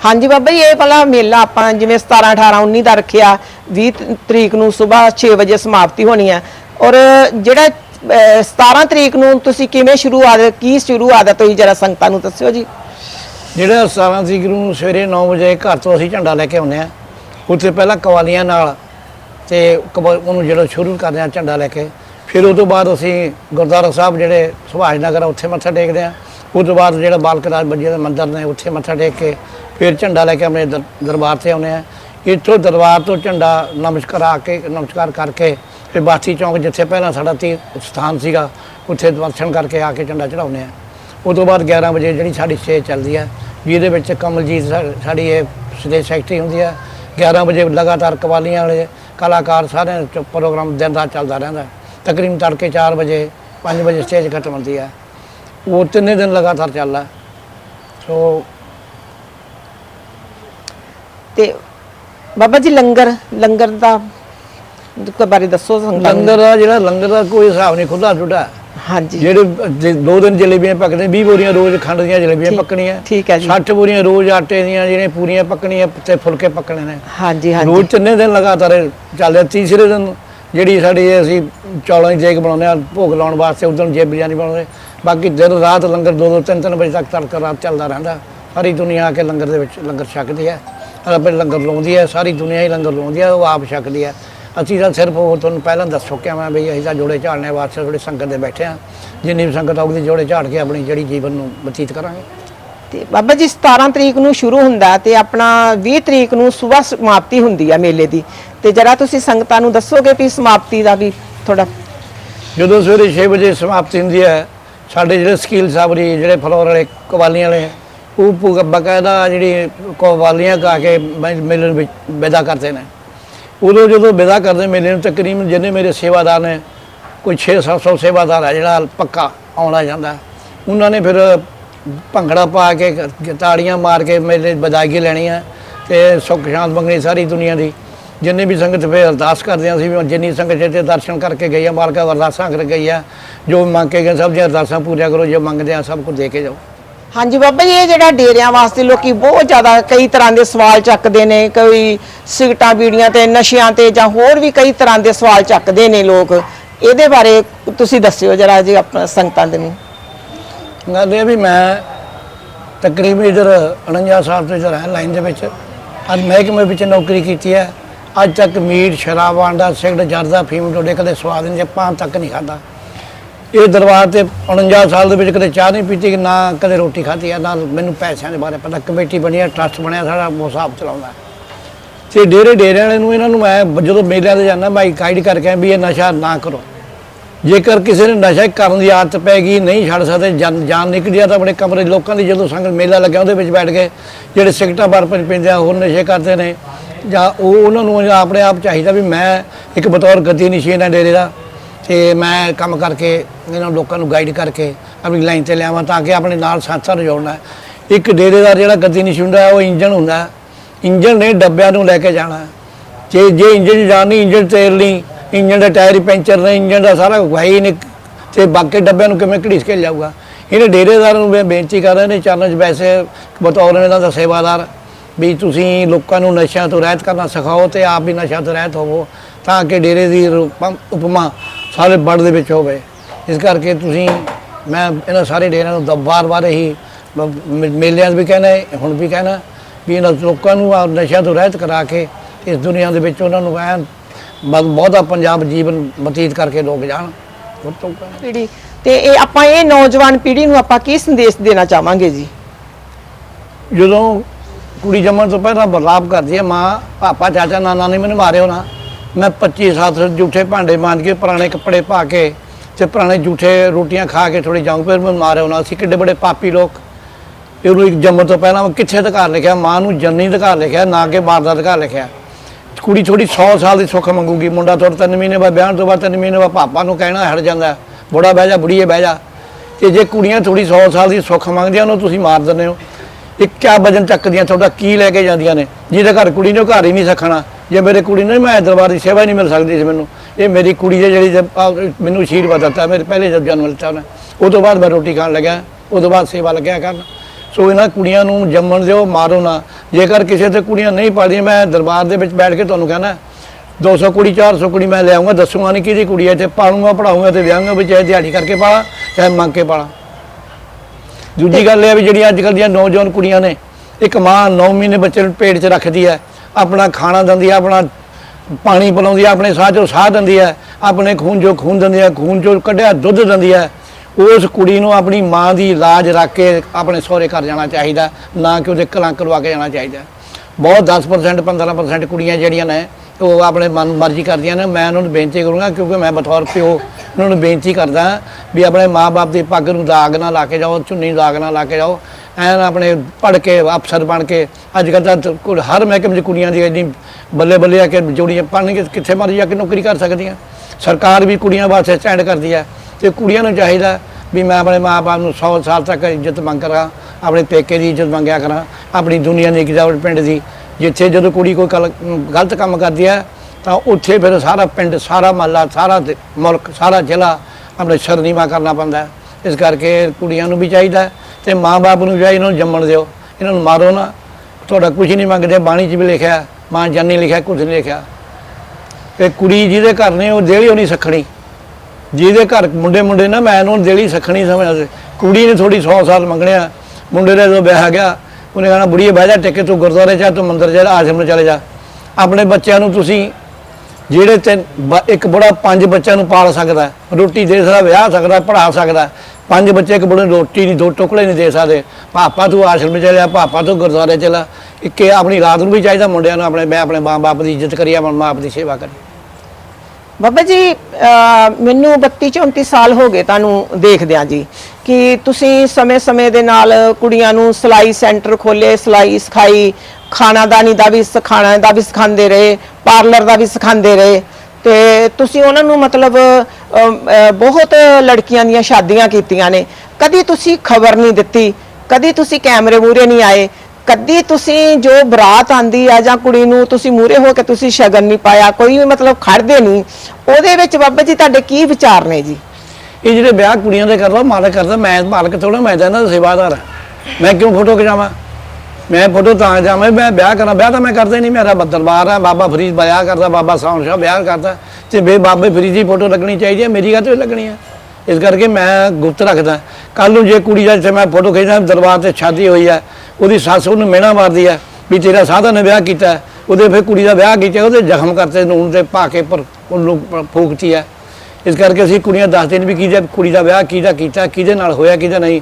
ਹਾਂਜੀ ਬਾਬਾ ਜੀ ਇਹ ਪਹਿਲਾਂ ਮੇਲਾ ਆਪਾਂ ਜਿਵੇਂ 17 18 19 ਦਾ ਰੱਖਿਆ 20 ਤਰੀਕ ਨੂੰ ਸਵੇਰ 6 ਵਜੇ ਸਮਾਪਤੀ ਹੋਣੀ ਹੈ। ਔਰ ਜਿਹੜਾ ਅਹ, 17 ਤਰੀਕ ਨੂੰ ਤੁਸੀਂ ਕਿਵੇਂ ਸ਼ੁਰੂਆਤ ਕੀ ਸ਼ੁਰੂਆਤ ਹੈ ਤੁਸੀਂ ਜਰਾ ਸੰਗਤਾਂ ਨੂੰ ਦੱਸਿਓ ਜੀ। ਜਿਹੜਾ 17 ਤਰੀਕ ਨੂੰ ਸਵੇਰੇ 9 ਵਜੇ ਘਰ ਤੋਂ ਅਸੀਂ ਝੰਡਾ ਲੈ ਕੇ ਆਉਂਦੇ ਆ ਉੱਥੇ ਪਹਿਲਾਂ ਕਵਾਲੀਆਂ ਨਾਲ ਤੇ ਕਵਾ- ਉਹਨੂੰ ਜਿਹੜਾ ਸ਼ੁਰੂ ਕਰਦੇ ਆ ਝੰਡਾ ਲੈ ਕੇ। ਫਿਰ ਉਹ ਤੋਂ ਬਾਅਦ ਅਸੀਂ ਗੁਰਦੁਆਰਾ ਸਾਹਿਬ ਜਿਹੜੇ ਸੁਭਾਸ਼ ਨਗਰ ਆ ਉੱਥੇ ਮੱਥਾ ਟੇਕਦੇ ਆ ਉਹ ਤੋਂ ਬਾਅਦ ਜਿਹੜਾ ਬਾਲਕ ਰਾਜ ਬੱਜੇ ਦੇ ਮੰਦਿਰ ਨੇ ਉੱਥੇ ਮੱਥਾ ਟੇਕ ਕੇ ਫਿਰ ਝੰਡਾ ਲੈ ਕੇ ਆਪਣੇ ਦਰ- ਦਰਬਾਰ ਤੇ ਆਉਂਦੇ ਆ। ਇੱਥੋਂ ਦਰਬਾਰ ਤੋਂ ਝੰਡਾ ਨਮਸਕਾਰ ਆ ਕੇ, ਨਮਸਕਾਰ ਕਰਕੇ ਫਿਰ ਬਾਸੀ ਚੌਂਕ ਜਿੱਥੇ ਪਹਿਲਾਂ ਸਾਡਾ ਤੀ ਸਥਾਨ ਸੀਗਾ, ਉੱਥੇ ਦਰਸ਼ਨ ਕਰਕੇ ਆ ਕੇ ਝੰਡਾ ਚੜਾਉਂਦੇ ਆ। ਉਸ ਤੋਂ ਬਾਅਦ 11 ਵਜੇ ਜਿਹੜੀ ਸਾਡੀ ਸਟੇਜ ਚੱਲਦੀ ਹੈ ਜਿਹਦੇ ਵਿੱਚ ਕਮਲਜੀਤ ਸਾ- ਸਾਡੀ ਇਹ ਸਟੇਜ ਸੈਕਟਰੀ ਹੁੰਦੀ ਹੈ 11 ਵਜੇ ਲਗਾਤਾਰ ਕਵਾਲੀਆਂ ਵਾਲੇ ਕਲਾਕਾਰ ਸਾਰੇ ਚ- ਪ੍ਰੋਗਰਾਮ ਦਿਨ ਰਾਤ ਚੱਲਦਾ ਰਹਿੰਦਾ। ਤਕਰੀਬਨ ਤੜਕੇ 4 ਵਜੇ 5 ਵਜੇ ਸਟੇਜ ਖਤਮ ਹੁੰਦੀ ਹੈ ਉਹ ਤਿੰਨੇ ਦਿਨ ਲਗਾਤਾਰ ਚੱਲਦਾ। ਸੋ ਤੇ ਬਾਬਾ ਜੀ ਲੰਗਰ ਲੰਗਰ ਦਾ ਦੇ ਬਾਰੇ ਦੱਸੋ ਸੰਗਤਾਂ ਨੂੰ। ਲੰਗਰ ਦਾ ਜਿਹੜਾ ਲੰਗਰ ਦਾ ਕੋਈ ਹਿਸਾਬ ਨਹੀਂ ਖੁੱਲਾ ਛੁੱਟਾ ਹਾਂਜੀ। ਜਿਹੜੇ ਜੇ ਦੋ ਦਿਨ ਜਲੇਬੀਆਂ ਪੱਕਦੇ 20 ਬੋਰੀਆਂ ਰੋਜ਼ ਖੰਡ ਦੀਆਂ ਜਲੇਬੀਆਂ ਠੀਕ- ਪੱਕਣੀਆਂ ਠੀਕ ਹੈ ਜੀ। 60 ਬੋਰੀਆਂ ਰੋਜ਼ ਆਟੇ ਦੀਆਂ ਜਿਹੜੀਆਂ ਪੂਰੀਆਂ ਪੱਕਣੀਆਂ ਤੇ ਫੁਲਕੇ ਪੱਕਣੇ ਨੇ। ਹਾਂਜੀ ਹਾਂਜੀ। ਰੋਜ਼ ਤਿੰਨੇ ਦਿਨ ਲਗਾਤਾਰ ਚੱਲਦੇ ਆ। ਤੀਸਰੇ ਦਿਨ ਜਿਹੜੀ ਸਾਡੀ ਇਹ ਅਸੀਂ ਚੌਲਾਂ ਦੀ ਦੇਗ ਬਣਾਉਂਦੇ ਆ ਭੋਗ ਲਾਉਣ ਵਾਸਤੇ ਉਦੋਂ ਜੇ ਬਿਰਿਆਨੀ ਬਣਾਉਂਦੇ ਬਾਕੀ ਦਿਨ ਰਾਤ ਲੰਗਰ ਦੋ ਦੋ ਤਿੰਨ ਤਿੰਨ ਵਜੇ ਤੱਕ ਤੜਕਾ ਰਾਤ ਚੱਲਦਾ ਰਹਿੰਦਾ। ਸਾਰੀ ਦੁਨੀਆ ਆ ਕੇ ਲੰਗਰ ਦੇ ਵਿੱਚ ਲੰਗਰ ਛਕਦੀ ਹੈ। ਰੱਬ ਲੰਗਰ ਲਾਉਂਦੀ ਹੈ ਸਾਰੀ ਦੁਨੀਆ ਹੀ ਲੰਗਰ ਲਾਉਂਦੀ ਹੈ ਉਹ ਆਪ ਛਕਦੀ ਹੈ। ਅਸੀਂ ਤਾਂ ਸਿਰਫ ਉਹ ਤੁਹਾਨੂੰ ਪਹਿਲਾਂ ਦੱਸ ਚੁੱਕਿਆ ਮੈਂ ਵੀ ਅਸੀਂ ਤਾਂ ਜੋੜੇ ਝਾੜਨੇ ਵਾਸਤੇ ਥੋੜੀ ਸੰਗਤ ਦੇ ਬੈਠੇ ਆ ਜਿੰਨੀ ਵੀ ਸੰਗਤ ਆਊਗੀ ਜੋੜੇ ਝਾੜ ਕੇ ਆਪਣੀ ਜਿਹੜੀ ਜੀਵਨ ਨੂੰ ਬਤੀਤ ਕਰਾਂਗੇ। ਤੇ ਬਾਬਾ ਜੀ 17 ਤਰੀਕ ਨੂੰ ਸ਼ੁਰੂ ਹੁੰਦਾ ਤੇ ਆਪਣਾ 20 ਤਰੀਕ ਨੂੰ ਸਵੇਰ ਸਮਾਪਤੀ ਹੁੰਦੀ ਹੈ ਮੇਲੇ ਦੀ। ਤੇ ਜਰਾ ਤੁਸੀਂ ਸੰਗਤਾਂ ਨੂੰ ਦੱਸੋਗੇ ਵੀ ਸਮਾਪਤੀ ਦਾ ਵੀ ਥੋੜਾ ਜਦੋਂ ਸਵੇਰੇ 6 ਵਜੇ ਸਮਾਪਤੀ ਹੁੰਦੀ ਹੈ ਸਾਡੇ ਜਿਹੜੇ ਸਕੀਲ ਸਾਬਰੀ ਜਿਹੜੇ ਫਲੋਰ ਵਾਲੇ ਕਵਾਲੀਆਂ ਵਾਲੇ ਉਹ ਪੂਰਾ ਬਕਾਇਦਾ ਜਿਹੜੀ ਕਵਾਲੀਆਂ ਗਾ ਕੇ ਮੈਂ- ਮੇਲੇ ਨੂੰ ਵਿੱਚ ਵਿਦਾ ਕਰਦੇ ਨੇ। ਉਦੋਂ ਜਦੋਂ ਵਿਦਾ ਕਰਦੇ ਮੇਲੇ ਨੂੰ ਤਕਰੀਬਨ ਜਿੰਨੇ ਮੇਰੇ ਸੇਵਾਦਾਰ ਨੇ, ਕੋਈ 6-700 ਸੇਵਾਦਾਰ ਹੈ ਜਿਹੜਾ ਪੱਕਾ ਆਉਣਾ ਜਾਂਦਾ। ਉਹਨਾਂ ਨੇ ਫਿਰ ਭੰਗੜਾ ਪਾ ਕੇ ਤਾੜੀਆਂ ਮਾਰ ਕੇ ਮੇਲੇ ਵਿਦਾਇਗੀ ਲੈਣੀ ਹੈ ਤੇ ਸੁੱਖ ਸ਼ਾਂਤ ਮੰਗਣੀ ਸਾਰੀ ਦੁਨੀਆ ਦੀ। ਜਿੰਨੇ ਵੀ ਸੰਗਤ ਫਿਰ ਅਰਦਾਸ ਕਰਦੇ ਹਾਂ ਅਸੀਂ ਜਿੰਨੀ ਸੰਗਤ ਇੱਥੇ ਦਰਸ਼ਨ ਕਰਕੇ ਗਈ ਆ, ਮਾਲਕਾ ਅਰਦਾਸਾਂ ਕਰ ਗਈ ਆ, ਜੋ ਮੰਗ ਕੇ ਗਏ ਸਭ ਦੀਆਂ ਅਰਦਾਸਾਂ ਪੂਰੀਆਂ ਕਰੋ, ਜੋ ਮੰਗਦੇ ਆ ਸਭ ਕੁਝ ਦੇ ਕੇ ਜਾਓ। ਹਾਂਜੀ ਬਾਬਾ ਜੀ, ਇਹ ਜਿਹੜਾ ਡੇਰਿਆਂ ਵਾਸਤੇ ਲੋਕੀ ਬਹੁਤ ਜ਼ਿਆਦਾ ਕਈ ਤਰ੍ਹਾਂ ਦੇ ਸਵਾਲ ਚੱਕਦੇ ਨੇ, ਕੋਈ ਸਿਗਟਾਂ ਬੀੜੀਆਂ ਤੇ, ਨਸ਼ਿਆਂ ਤੇ ਜਾਂ ਹੋਰ ਵੀ ਕਈ ਤਰ੍ਹਾਂ ਦੇ ਸਵਾਲ ਚੱਕਦੇ ਨੇ ਲੋਕ। ਇਹਦੇ ਬਾਰੇ ਤੁਸੀਂ ਦੱਸਿਓ ਜਰਾ ਜੀ ਆਪਣਾ ਸੰਗਤਾਂ ਦੇ ਨੂੰ। ਗੱਲ ਇਹ ਵੀ ਮੈਂ ਤਕਰੀਬਨ ਇਧਰ 49 ਸਾਲ ਤੋਂ ਇਧਰ ਹੈ ਲਾਈਨ ਦੇ ਵਿੱਚ। ਅੱਜ ਮਹਿਕਮੇ ਵਿੱਚ ਨੌਕਰੀ ਕੀਤੀ ਹੈ। ਅੱਜ ਤੱਕ ਮੀਟ, ਸ਼ਰਾਬ, ਆਂਡਾ, ਸਿਗਰਟ, ਜਰਦਾ, ਫੀਮ, ਡੋਡੇ ਕਦੇ ਸਵਾਦ ਨਹੀਂ, ਜੇ ਪਾਨ ਤੱਕ ਨਹੀਂ ਖਾਦਾ ਇਹ ਦਰਬਾਰ ਤੇ 49 ਸਾਲ ਦੇ ਵਿੱਚ ਕਦੇ ਚਾਹ ਨਹੀਂ ਪੀਤੀ ਕਿ ਨਾ ਕਦੇ ਰੋਟੀ ਖਾਧੀ ਆ, ਨਾ ਮੈਨੂੰ ਪੈਸਿਆਂ ਦੇ ਬਾਰੇ ਪਤਾ। ਕਮੇਟੀ ਬਣੀ ਆ ਟਰਸਟ ਬਣਿਆ ਸਾਡਾ ਉਹ ਹਿਸਾਬ ਚਲਾਉਂਦਾ। ਤੇ ਡੇਰੇ ਡੇਰੇ ਵਾਲੇ ਨੂੰ ਇਹਨਾਂ ਨੂੰ ਮੈਂ ਜਦੋਂ ਮੇਲਿਆਂ ਤੇ ਜਾਂਦਾ, ਮੈਂ ਗਾਈਡ ਕਰਕੇ ਵੀ ਇਹ ਨਸ਼ਾ ਨਾ ਕਰੋ। ਜੇਕਰ ਕਿਸੇ ਨੇ ਨਸ਼ਾ ਕਰਨ ਦੀ ਆਦਤ ਪੈ ਗਈ, ਨਹੀਂ ਛੱਡ ਸਕਦੇ, ਜਾਨ ਜਾਨ ਨਿਕਲ ਗਿਆ ਤਾਂ ਆਪਣੇ ਕਮਰੇ, ਲੋਕਾਂ ਦੀ ਜਦੋਂ ਸੰਗਤ ਮੇਲਾ ਲੱਗਿਆ, ਉਹਦੇ ਵਿੱਚ ਬੈਠ ਕੇ ਜਿਹੜੇ ਸਿਗਰਟਾਂ ਬਾਰ ਪੈਂਦੇ ਆ, ਹੋਰ ਨਸ਼ੇ ਕਰਦੇ ਨੇ, ਜਾਂ ਉਹ ਉਹਨਾਂ ਨੂੰ ਆਪਣੇ ਆਪ ਚਾਹੀਦਾ ਵੀ ਮੈਂ ਇੱਕ ਬਤੌਰ ਗਤੀ ਨਿਸ਼ੀਨ ਹੈ ਡੇਰੇ ਦਾ। ਤੇ ਮੈਂ ਕੰਮ ਕਰਕੇ ਇਹਨਾਂ ਲੋਕਾਂ ਨੂੰ ਗਾਈਡ ਕਰਕੇ ਆਪਣੀ ਲਾਈਨ ਤੇ ਲਿਆਵਾਂ ਤਾਂ ਕਿ ਆਪਣੇ ਨਾਲ ਸੰਸਥਾ ਨੂੰ ਜੋੜਨਾ ਇੱਕ ਡੇਰੇਦਾਰ ਜਿਹੜਾ ਗਤੀ ਨਿਸ਼ੀ ਹੁੰਦਾ ਉਹ ਇੰਜਨ ਹੁੰਦਾ ਹੈ। ਇੰਜਨ ਨੇ ਡੱਬਿਆਂ ਨੂੰ ਲੈ ਕੇ ਜਾਣਾ ਹੈ। ਜੇ ਜੇ ਇੰਜਨ ਜਾਣ ਨਹੀਂ ਇੰਜਨ ਤੇਲ ਨਹੀਂ ਇੰਜਨ ਦਾ ਟਾਇਰ ਹੀ ਪੈਂਚਰ ਨਹੀਂ ਇੰਜਨ ਦਾ ਸਾਰਾ ਕੁਝ ਹੈ ਹੀ ਨਹੀਂ ਤੇ ਬਾਕੀ ਡੱਬਿਆਂ ਨੂੰ ਕਿਵੇਂ ਘੜੀਸ ਕੇ ਲਿਆਊਗਾ ਇਹਨੇ ਡੇਰੇਦਾਰਾਂ ਨੂੰ ਮੈਂ ਬੇਨਤੀ ਕਰ ਰਹੇ ਨੇ ਚਰਨ 'ਚ ਵੈਸੇ ਬਤੌਰ ਇਹਨਾਂ ਦਾ ਸੇਵਾਦਾਰ, ਵੀ ਤੁਸੀਂ ਲੋਕਾਂ ਨੂੰ ਨਸ਼ਿਆਂ ਤੋਂ ਰਹਿਤ ਕਰਨਾ ਸਿਖਾਓ ਤੇ ਆਪ ਵੀ ਨਸ਼ਿਆਂ ਤੋਂ ਰਹਿਤ ਹੋਵੋ, ਤਾਂ ਕਿ ਡੇਰੇ ਦੀ ਰੂਪਮ- ਉਪਮਾ ਸਾਰੇ ਬੜ ਦੇ ਵਿੱਚ ਹੋਵੇ ਇਸ ਕਰਕੇ ਤੁਸੀਂ ਮੈਂ ਇਹਨਾਂ ਸਾਰੇ ਡੇਰਿਆਂ ਨੂੰ ਮ- ਮ- ਮੇਲਿਆਂ ਵੀ ਕਹਿਣਾ ਹੈ, ਹੁਣ ਵੀ ਕਹਿਣਾ ਵੀ ਇਹਨਾਂ ਲੋਕਾਂ ਨੂੰ ਆ ਨਸ਼ਿਆਂ ਤੋਂ ਰਹਿਤ ਕਰਾ ਕੇ ਇਸ ਦੁਨੀਆ ਦੇ ਵਿੱਚ ਉਹਨਾਂ ਨੂੰ ਐਨ ਬਹੁਤਾ ਪੰਜਾਬ ਜੀਵਨ ਬਤੀਤ ਕਰਕੇ ਲੋਕ ਜਾਣ। ਉਹ ਤੋਂ ਇਹ ਆਪਾਂ ਇਹ ਨੌਜਵਾਨ ਪੀੜ੍ਹੀ ਨੂੰ ਆਪਾਂ ਕੀ ਸੰਦੇਸ਼ ਦੇਣਾ ਚਾਹਾਂਗੇ ਜੀ? ਜਦੋਂ ਕੁੜੀ ਜੰਮਣ ਤੋਂ ਪਹਿਲਾਂ ਬਰਲਾਪ ਕਰਦੀ ਹੈ ਮਾਂ ਪਾਪਾ ਚਾਚਾ ਨਾਨਾ ਨੇ ਮੈਨੂੰ ਮਾਰਿਓ ਨਾ ਮੈਂ 25 ਸਾਲ ਤੋਂ ਝੂਠੇ ਭਾਂਡੇ ਮਾਂਜ ਕੇ ਪੁਰਾਣੇ ਕੱਪੜੇ ਪਾ ਕੇ ਤੇ ਪੁਰਾਣੇ ਝੂਠੇ ਰੋਟੀਆਂ ਖਾ ਕੇ ਥੋੜੀ ਜਾਊਂ ਫਿਰ ਮੈਨੂੰ ਮਾਰਿਓ ਨਾ ਅਸੀਂ ਕਿੱਡੇ ਬੜੇ ਪਾਪੀ ਲੋਕ। ਇਹਨੂੰ ਇੱਕ ਜੰਮਣ ਤੋਂ ਪਹਿਲਾਂ ਕਿੱਥੇ ਅਧਿਕਾਰ ਲਿਖਿਆ? ਮਾਂ ਨੂੰ ਜੰਨੀ ਅਧਿਕਾਰ ਲਿਖਿਆ, ਨਾ ਕਿ ਬਾਪ ਦਾ ਅਧਿਕਾਰ ਲਿਖਿਆ। ਕੁੜੀ ਥੋੜੀ 100 ਸਾਲ ਦੀ ਸੁੱਖ ਮੰਗੂਗੀ, ਮੁੰਡਾ ਥੋੜਾ ਤਿੰਨ ਮਹੀਨੇ ਬਾਅਦ ਵਿਆਹ ਤੋਂ ਬਾਅਦ ਤਿੰਨ ਮਹੀਨੇ ਬਾਅਦ ਪਾਪਾ ਨੂੰ ਕਹਿਣਾ ਹਟ ਜਾਂਦਾ ਬੁੜਾ ਬਹਿ ਜਾ, ਬੁੜੀਏ ਬਹਿ ਜਾ। ਤੇ ਜੇ ਕੁੜੀਆਂ ਥੋੜੀ 100 ਸਾਲ ਦੀ ਸੁੱਖ ਮੰਗਦੀਆਂ ਉਹਨੂੰ ਤੁਸੀਂ ਮਾਰ ਦਿੰਦੇ ਹੋ। ਇਹ ਕਿਆ ਵਜਨ ਚੱਕਦੀਆਂ, ਤੁਹਾਡਾ ਕੀ ਲੈ ਕੇ ਜਾਂਦੀਆਂ ਨੇ? ਜਿਹਦੇ ਘਰ ਕੁੜੀ ਨੇ, ਉਹ ਘਰ ਹੀ ਨਹੀਂ ਸਖਣਾ ਜੇ ਮੇਰੇ ਕੁੜੀ ਨੇ, ਮੈਂ ਦਰਬਾਰ ਦੀ ਸੇਵਾ ਹੀ ਨਹੀਂ ਮਿਲ ਸਕਦੀ ਸੀ ਮੈਨੂੰ। ਇਹ ਮੇਰੀ ਕੁੜੀ ਹੈ ਜਿਹੜੀ ਮੈਨੂੰ ਆਸ਼ੀਰਵਾਦ ਦਿੱਤਾ, ਮੇਰੇ ਪਹਿਲੇ ਜਦ ਜਨਮ ਲਿੱਤਾ ਉਹਨੇ। ਉਹ ਤੋਂ ਬਾਅਦ ਮੈਂ ਰੋਟੀ ਖਾਣ ਲੱਗਿਆ ਉਹ ਤੋਂ ਬਾਅਦ ਸੇਵਾ ਲੱਗਿਆ ਕਰਨ। ਸੋ ਇਹਨਾਂ ਕੁੜੀਆਂ ਨੂੰ ਜੰਮਣ ਦਿਓ, ਮਾਰੋ ਨਾ। ਜੇਕਰ ਕਿਸੇ ਤੇ ਕੁੜੀਆਂ ਨਹੀਂ ਪਾਲਦੀਆਂ, ਮੈਂ ਦਰਬਾਰ ਦੇ ਵਿੱਚ ਬੈਠ ਕੇ ਤੁਹਾਨੂੰ ਕਹਿਣਾ 200 ਕੁੜੀ 400 ਕੁੜੀ ਮੈਂ ਲਿਆਉਂਗਾ ਦੱਸੂਗਾ ਨਹੀਂ ਕਿਹਦੀ ਕੁੜੀ ਹੈ ਤੇ ਪਾਲੂੰਗਾ ਪੜਾਉਂਗਾ ਤੇ ਵਿਆਹਾਂਗਾ, ਵੀ ਚਾਹੇ ਦਿਹਾੜੀ ਕਰਕੇ ਪਾਲਾਂ, ਚਾਹੇ ਮੰਗ ਕੇ ਪਾਲਾਂ। ਦੂਜੀ ਗੱਲ ਇਹ ਵੀ ਜਿਹੜੀਆਂ ਅੱਜ ਕੱਲ੍ਹ ਦੀਆਂ ਨੌਜਵਾਨ ਕੁੜੀਆਂ ਨੇ, ਇੱਕ ਮਾਂ 9 ਮਹੀਨੇ ਬੱਚੇ ਨੂੰ ਪੇਟ 'ਚ ਰੱਖਦੀ ਹੈ ਆਪਣਾ ਖਾਣਾ ਦਿੰਦੀ ਹੈ ਆਪਣਾ ਪਾਣੀ ਪਿਲਾਉਂਦੀ ਹੈ ਆਪਣੇ ਸਾਹ 'ਚੋਂ ਸਾਹ ਦਿੰਦੀ ਹੈ ਆਪਣੇ ਖੂਨ 'ਚੋਂ ਖੂਨ ਦਿੰਦੀ ਹੈ ਖੂਨ 'ਚੋਂ ਕੱਢਿਆ ਦੁੱਧ ਦਿੰਦੀ ਹੈ ਉਸ ਕੁੜੀ ਨੂੰ ਆਪਣੀ ਮਾਂ ਦੀ ਲਾਜ ਰੱਖ ਕੇ ਆਪਣੇ ਸਹੁਰੇ ਘਰ ਜਾਣਾ ਚਾਹੀਦਾ, ਨਾ ਕਿ ਉਹਦੇ ਕਲੰਕ ਲਵਾ ਕੇ ਜਾਣਾ ਚਾਹੀਦਾ। ਬਹੁਤ 10% 15% ਕੁੜੀਆਂ ਜਿਹੜੀਆਂ ਨੇ, ਉਹ ਆਪਣੇ ਮਨ ਮਰਜ਼ੀ ਕਰਦੀਆਂ ਨੇ, ਮੈਂ ਉਹਨਾਂ ਨੂੰ ਬੇਨਤੀ ਕਰੂੰਗਾ, ਕਿਉਂਕਿ ਮੈਂ ਬਤੌਰ ਪਿਓ, ਉਹਨਾਂ ਨੂੰ ਬੇਨਤੀ ਕਰਦਾ ਵੀ ਆਪਣੇ ਮਾਪੇ ਦੀ ਪੱਗ ਨੂੰ ਦਾਗ ਨਾ ਲਾ ਕੇ ਜਾਓ, ਚੁੰਨੀ ਨੂੰ ਦਾਗ ਨਾ ਲਾ ਕੇ ਜਾਓ ਐਨ ਆਪਣੇ ਪੜ ਕੇ, ਅਫਸਰ ਬਣ ਕੇ ਅੱਜ ਕੱਲ੍ਹ ਤਾਂ, ਕੁ- ਹਰ ਮਹਿਕਮੇ 'ਚ ਕੁੜੀਆਂ ਦੀ ਇੰਨੀ ਬੱਲੇ ਬੱਲੇ ਆ ਕੇ ਜੋੜੀਆਂ ਪੜ੍ਹਨ ਕੇ ਕਿੱਥੇ ਮਰਜ਼ੀ ਜਾ ਕੇ ਨੌਕਰੀ ਕਰ ਸਕਦੀਆਂ। ਸਰਕਾਰ ਵੀ ਕੁੜੀਆਂ ਵਾਸਤੇ ਸਟੈਂਡ ਕਰਦੀ ਹੈ ਤੇ ਕੁੜੀਆਂ ਨੂੰ ਚਾਹੀਦਾ ਵੀ ਮੈਂ ਆਪਣੇ ਮਾਪੇ ਨੂੰ 100 ਸਾਲ ਤੱਕ ਇੱਜ਼ਤ ਮੰਗ ਕਰਾਂ, ਆਪਣੇ ਪੇਕੇ ਦੀ ਇੱਜ਼ਤ ਮੰਗਿਆ ਕਰਾਂ, ਆਪਣੀ ਦੁਨੀਆ ਦੀ ਇੱਜ਼ਤ ਪਿੰਡ ਦੀ। ਜਿੱਥੇ ਜਦੋਂ ਕੁੜੀ ਕੋਈ ਕਲ- ਗਲਤ ਕੰਮ ਕਰਦੀ ਹੈ, ਤਾਂ ਉੱਥੇ ਫਿਰ ਸਾਰਾ ਪਿੰਡ, ਸਾਰਾ ਮਹੱਲਾ, ਸਾਰਾ ਮੁਲਕ, ਸਾਰਾ ਜ਼ਿਲ੍ਹਾ ਆਪਣੇ ਸ਼ਰਨੀਮਾ ਕਰਨਾ ਪੈਂਦਾ ਇਸ ਕਰਕੇ ਕੁੜੀਆਂ ਨੂੰ ਵੀ ਚਾਹੀਦਾ ਤੇ ਮਾਂ-ਬਾਪ ਨੂੰ ਵੀ ਚਾਹੀਦਾ ਇਹਨਾਂ ਨੂੰ ਜੰਮਣ ਦਿਓ। ਇਹਨਾਂ ਨੂੰ ਮਾਰੋ ਨਾ। ਤੁਹਾਡਾ ਕੁਝ ਨਹੀਂ ਮੰਗਦੇ ਬਾਣੀ 'ਚ ਵੀ ਲਿਖਿਆ ਹੈ, ਮਾਂ ਜਾਨੀ ਲਿਖਿਆ ਕੁਝ ਨਹੀਂ ਲਿਖਿਆ। ਤੇ ਕੁੜੀ ਜਿਹਦੇ ਘਰ ਨੇ ਉਹ ਦੇਲੀ ਹੋਣੀ ਸਖਣੀ। ਜਿਹਦੇ ਘਰ ਮੁੰਡੇ ਮੁੰਡੇ ਨਾ ਮੈਂ ਉਹਨੂੰ ਦੇਲੀ ਸਖਣੀ ਸਮਝਦਾ ਸੀ। ਕੁੜੀ ਨੇ ਥੋੜੀ 100 ਸਾਲ ਮੰਗਣਿਆ। ਮੁੰਡੇ ਦਾ ਜਦੋਂ ਵਿਆਹ ਗਿਆ ਉਹਨੇ ਕਹਣਾ ਬੁੜੀਏ ਬਹਿ ਜਾ ਟਿੱਕੇ ਤੂੰ ਗੁਰਦੁਆਰੇ ਜਾ ਤੂੰ ਮੰਦਰ ਜਾ ਆਸ਼ਰਮ ਨੂੰ ਚਲੇ ਜਾ। ਆਪਣੇ ਬੱਚਿਆਂ ਨੂੰ ਤੁਸੀਂ ਜਿਹੜੇ ਤੇ ਇੱਕ ਬੁੜਾ ਪੰਜ ਬੱਚਿਆਂ ਨੂੰ ਪਾਲ ਸਕਦਾ ਰੋਟੀ ਦੇ ਸਕਦਾ ਵਿਆਹ ਸਕਦਾ ਪੜ੍ਹਾ ਸਕਦਾ ਪੰਜ ਬੱਚੇ, ਇੱਕ ਬੁੜੇ ਨੂੰ ਰੋਟੀ ਨਹੀਂ, ਦੋ ਟੁਕੜੇ ਨਹੀਂ ਦੇ ਸਕਦੇ। ਪਾਪਾ ਤੂੰ ਆਸ਼ਰਮ ਚਲਿਆ, ਪਾਪਾ ਤੂੰ ਗੁਰਦੁਆਰੇ ਚਲਾ। ਇੱਕੇ ਆਪਣੀ ਰਾਤ ਨੂੰ ਵੀ ਚਾਹੀਦਾ ਮੁੰਡਿਆਂ ਨੂੰ ਆਪਣੇ, ਮੈਂ ਆਪਣੇ ਮਾਂ-ਬਾਪ ਦੀ ਇੱਜ਼ਤ ਕਰੀ, ਆਪਣੇ ਮਾਂ-ਬਾਪ ਦੀ ਸੇਵਾ ਕਰੀ। ਬਾਬਾ ਜੀ, ਅਹ, ਮੈਨੂੰ 32 34 ਸਾਲ ਹੋ ਗਏ ਤੁਹਾਨੂੰ ਦੇਖਦਿਆਂ ਜੀ, ਕਿ ਤੁਸੀਂ ਸਮੇਂ-ਸਮੇਂ ਦੇ ਨਾਲ ਕੁੜੀਆਂ ਨੂੰ ਸਿਲਾਈ ਸੈਂਟਰ ਖੋਲੇ ਸਿਲਾਈ ਸਿਖਾਈ ਖਾਣਾ ਦਾਨੀ ਦਾ ਵੀ ਸਿਖਾਣਾ, ਦਾ ਵੀ ਸਿਖਾਉਂਦੇ ਰਹੇ, ਪਾਰਲਰ ਦਾ ਵੀ ਸਿਖਾਉਂਦੇ ਰਹੇ। ਤੇ ਤੁਸੀਂ ਉਹਨਾਂ ਨੂੰ ਮਤਲਬ ਬਹੁਤ ਲੜਕੀਆਂ ਦੀਆਂ ਸ਼ਾਦੀਆਂ ਕੀਤੀਆਂ ਨੇ। ਕਦੀ ਤੁਸੀਂ ਖਬਰ ਨਹੀਂ ਦਿੱਤੀ, ਕਦੀ ਤੁਸੀਂ ਕੈਮਰੇ ਮੂਹਰੇ ਨਹੀਂ ਆਏ, ਕਦੀ ਤੁਸੀਂ ਜੋ ਬਰਾਤ ਆਂਦੀ ਆ ਜਾਂ ਕੁੜੀ ਨੂੰ ਤੁਸੀਂ ਮੂਹਰੇ ਹੋ ਕੇ ਤੁਸੀਂ ਸ਼ਗਨ ਨਹੀਂ ਪਾਇਆ, ਕੋਈ ਵੀ ਮਤਲਬ ਖੜਦੇ ਨਹੀਂ, ਉਹਦੇ ਵਿੱਚ ਬਾਬਾ ਜੀ ਤੁਹਾਡੇ ਕੀ ਵਿਚਾਰ ਨੇ ਜੀ? ਇਹ ਜਿਹੜੇ ਵਿਆਹ ਕੁੜੀਆਂ ਦੇ ਕਰਦਾ, ਮਾਲਕ ਕਰਦਾ, ਮੈਂ ਮਾਲਕ ਥੋੜਾ ਮੈਂ ਤਾਂ ਇਹਨਾਂ ਦਾ ਸੇਵਾਦਾਰ ਹਾਂ। ਮੈਂ ਕਿਉਂ ਫੋਟੋ ਖਿਚਾਵਾਂ? ਮੈਂ ਫੋਟੋ ਤਾਂ ਜਾਵਾਂ ਮੈਂ ਵਿਆਹ ਕਰਾਂ, ਵਿਆਹ ਤਾਂ ਮੈਂ ਕਰਦਾ ਹੀ ਨਹੀਂ, ਮੇਰਾ ਦਰਬਾਰ ਹੈ, ਬਾਬਾ ਫਰੀਦ ਵਿਆਹ ਕਰਦਾ, ਬਾਬਾ ਸਾਉਣ ਸ਼ਾਹ ਵਿਆਹ ਕਰਦਾ। ਤੇ ਬੇ ਬਾਬੇ ਫਰੀਦ ਦੀ ਫੋਟੋ ਲੱਗਣੀ ਚਾਹੀਦੀ ਹੈ, ਮੇਰੀ ਕਾਹਤੋਂ ਲੱਗਣੀ ਹੈ? ਇਸ ਕਰਕੇ ਮੈਂ ਗੁਪਤ ਰੱਖਦਾ। ਕੱਲ ਨੂੰ ਜੇ ਕੁੜੀ ਦਾ ਜਿੱਥੇ ਮੈਂ ਫੋਟੋ ਖਿੱਚਦਾ, ਦਰਬਾਰ ਤੇ ਸ਼ਾਦੀ ਹੋਈ ਹੈ, ਉਹਦੀ ਸੱਸ ਉਹਨੂੰ ਮਿਹਣਾ ਮਾਰਦੀ ਹੈ ਵੀ ਤੇਰਾ ਸਾਧਾ ਨੇ ਵਿਆਹ ਕੀਤਾ ਉਹਦੇ ਫਿਰ ਕੁੜੀ ਦਾ ਵਿਆਹ ਕੀਤਾ, ਉਹਦੇ ਜ਼ਖਮ ਕਰਤੇ ਨੂਨ ਤੇ ਪਾ ਕੇ ਪਰ ਉਹਨੂੰ ਫੂਕਤੀ ਹੈ। ਇਸ ਕਰਕੇ ਅਸੀਂ ਕੁੜੀਆਂ ਦੱਸਦੇ ਨੇ ਵੀ ਕਿਹਦੇ ਕੁੜੀ ਦਾ ਵਿਆਹ ਕਿਹਦਾ ਕੀਤਾ, ਕਿਹਦੇ ਨਾਲ ਹੋਇਆ, ਕਿਹਦਾ ਨਹੀਂ,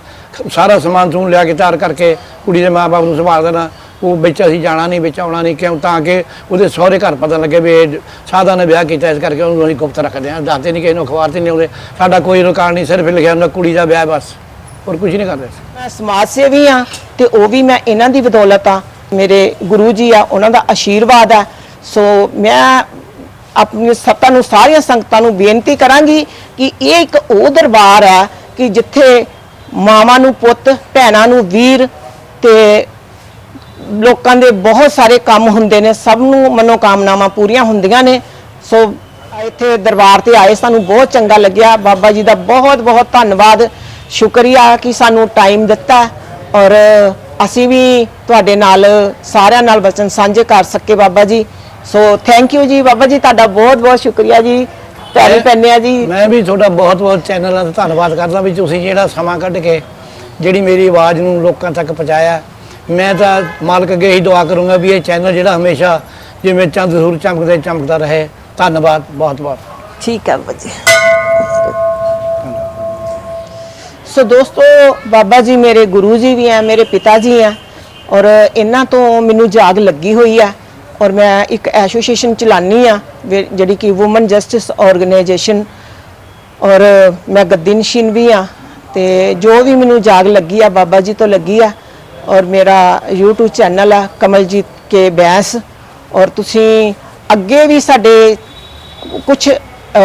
ਸਾਰਾ ਸਮਾਨ ਸਮੂਨ ਲਿਆ ਕੇ ਤਿਆਰ ਕਰਕੇ ਕੁੜੀ ਦੇ ਮਾਪੇ ਨੂੰ ਸੰਭਾਲ ਦੇਣਾ, ਉਹ ਵਿੱਚ ਅਸੀਂ ਜਾਣਾ ਨਹੀਂ, ਵਿੱਚ ਆਉਣਾ ਨਹੀਂ, ਕਿਉਂ? ਤਾਂ ਕਿ ਉਹਦੇ ਸਹੁਰੇ ਘਰ ਪਤਾ ਲੱਗੇ ਵੀ ਇਹ ਸਾਦਾ ਨੇ ਵਿਆਹ ਕੀਤਾ, ਇਸ ਕਰਕੇ ਉਹਨੂੰ ਅਸੀਂ ਗੁਪਤ ਰੱਖਦੇ ਹਾਂ, ਦੱਸਦੇ ਨਹੀਂ ਕਿਸੇ ਨੂੰ, ਅਖਬਾਰ ਤੇ ਨਹੀਂ ਆਉਂਦੇ। ਸਾਡਾ ਕੋਈ ਰਿਕਾਰਡ ਨਹੀਂ, ਸਿਰਫ ਲਿਖਿਆ ਹੁੰਦਾ ਕੁੜੀ ਦਾ ਵਿਆਹ ਬਸ, ਹੋਰ ਕੁਝ ਨਹੀਂ ਕਰਦੇ ਮੈਂ ਸਮਾਜ ਸੇਵੀ ਆ ਤੇ ਉਹ ਵੀ ਮੈਂ ਇਹਨਾਂ ਦੀ ਬਦੌਲਤ ਆ ਮੇਰੇ ਗੁਰੂ ਜੀ ਆ, ਉਹਨਾਂ ਦਾ ਆਸ਼ੀਰਵਾਦ ਆ। ਸੋ ਮੈਂ ਆਪਣੀ ਸੱਤਾ ਨੂੰ ਸਾਰੀਆਂ ਸੰਗਤਾਂ ਨੂੰ ਬੇਨਤੀ ਕਰਾਂਗੀ ਕਿ ਇਹ ਇੱਕ ਉਹ ਦਰਬਾਰ ਹੈ ਕਿ ਜਿੱਥੇ ਮਾਵਾਂ ਨੂੰ ਪੁੱਤ, ਭੈਣਾਂ ਨੂੰ ਵੀਰ ਤੇ ਲੋਕਾਂ ਦੇ ਬਹੁਤ ਸਾਰੇ ਕੰਮ ਹੁੰਦੇ ਨੇ, ਸਭ ਨੂੰ ਮਨੋਕਾਮਨਾਵਾਂ ਪੂਰੀਆਂ ਹੁੰਦੀਆਂ ਨੇ। ਸੋ ਇੱਥੇ ਦਰਬਾਰ ਤੇ ਆਏ, ਸਾਨੂੰ ਬਹੁਤ ਚੰਗਾ ਲੱਗਿਆ। ਬਾਬਾ ਜੀ ਦਾ ਬਹੁਤ ਬਹੁਤ ਧੰਨਵਾਦ। ਸ਼ੁਕਰੀਆ ਕਿ ਸਾਨੂੰ ਟਾਈਮ ਦਿੱਤਾ ਔਰ ਅਸੀਂ ਵੀ ਤੁਹਾਡੇ ਨਾਲ ਸਾਰਿਆਂ ਨਾਲ ਵਚਨ ਸਾਂਝੇ ਕਰ ਸਕੇ Baba ji. So thank you ਜੀ। ਬਾਬਾ ਜੀ ਤੁਹਾਡਾ ਬਹੁਤ ਬਹੁਤ ਸ਼ੁਕਰੀਆ ਜੀ। ਪੈਰੀ ਮੈਂ- ਪੈਂਦੇ ਆ ਜੀ। ਮੈਂ ਵੀ ਤੁਹਾਡਾ ਬਹੁਤ ਬਹੁਤ ਚੈਨਲਾਂ ਦਾ ਧੰਨਵਾਦ ਕਰਦਾ ਵੀ ਤੁਸੀਂ ਜਿਹੜਾ ਸਮਾਂ ਕੱਢ ਕੇ ਜਿਹੜੀ ਮੇਰੀ ਆਵਾਜ਼ ਨੂੰ ਲੋਕਾਂ ਤੱਕ ਪਹੁੰਚਾਇਆ। ਮੈਂ ਤਾਂ ਮਾਲਕ ਅੱਗੇ ਹੀ ਦੁਆ ਕਰੂੰਗਾ ਵੀ ਇਹ ਚੈਨਲ ਜਿਹੜਾ ਹਮੇਸ਼ਾ ਜਿਵੇਂ ਚੰਦ ਸੂਰ ਚਮਕਦੇ ਚਮਕਦਾ ਰਹੇ। ਧੰਨਵਾਦ ਬਹੁਤ ਬਹੁਤ। ਠੀਕ ਹੈ ਬੱਚੇ ਸੋ ਦੋਸਤੋ ਬਾਬਾ ਜੀ ਮੇਰੇ ਗੁਰੂ ਜੀ ਵੀ ਆ ਮੇਰੇ ਪਿਤਾ ਜੀ ਆ। ਔਰ ਇਹਨਾਂ ਤੋਂ ਮੈਨੂੰ ਜਾਗ ਲੱਗੀ ਹੋਈ ਆ। ਔਰ ਮੈਂ ਇੱਕ ਐਸੋਸੀਏਸ਼ਨ ਚਲਾਨੀ ਆ, ਵੀ- ਜਿਹੜੀ ਕਿ ਔਮਨ ਜਸਟਿਸ ਆਰਗੇਨਾਈਜੇਸ਼ਨ ਔਰ ਮੈਂ ਗੱਦੀ ਨਸ਼ੀਨ ਵੀ ਆ, ਤੇ ਜੋ ਵੀ ਮੈਨੂੰ ਜਾਗ ਲੱਗੀ ਆ, ਬਾਬਾ ਜੀ ਤੋਂ ਲੱਗੀ ਆ, ਔਰ ਮੇਰਾ YouTube ਚੈਨਲ ਆ, ਕਮਲਜੀਤ ਕੇ ਬੈਂਸ, ਔਰ ਤੁਸੀਂ ਅੱਗੇ ਵੀ ਸਾਡੇ ਕੁਝ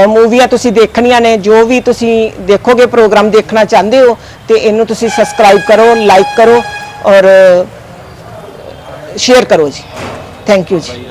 ਮੂਵੀਆਂ ਤੁਸੀਂ ਦੇਖਣੀਆਂ ਨੇ, ਜੋ ਵੀ ਤੁਸੀਂ ਦੇਖੋਗੇ ਪ੍ਰੋਗਰਾਮ ਦੇਖਣਾ ਚਾਹੁੰਦੇ ਹੋ, ਤੇ ਇਹਨੂੰ ਤੁਸੀਂ ਸਬਸਕ੍ਰਾਈਬ ਕਰੋ ਲਾਈਕ ਕਰੋ, ਔਰ ਸ਼ੇਅਰ ਕਰੋ ਜੀ। ਥੈਂਕ ਯੂ ਜੀ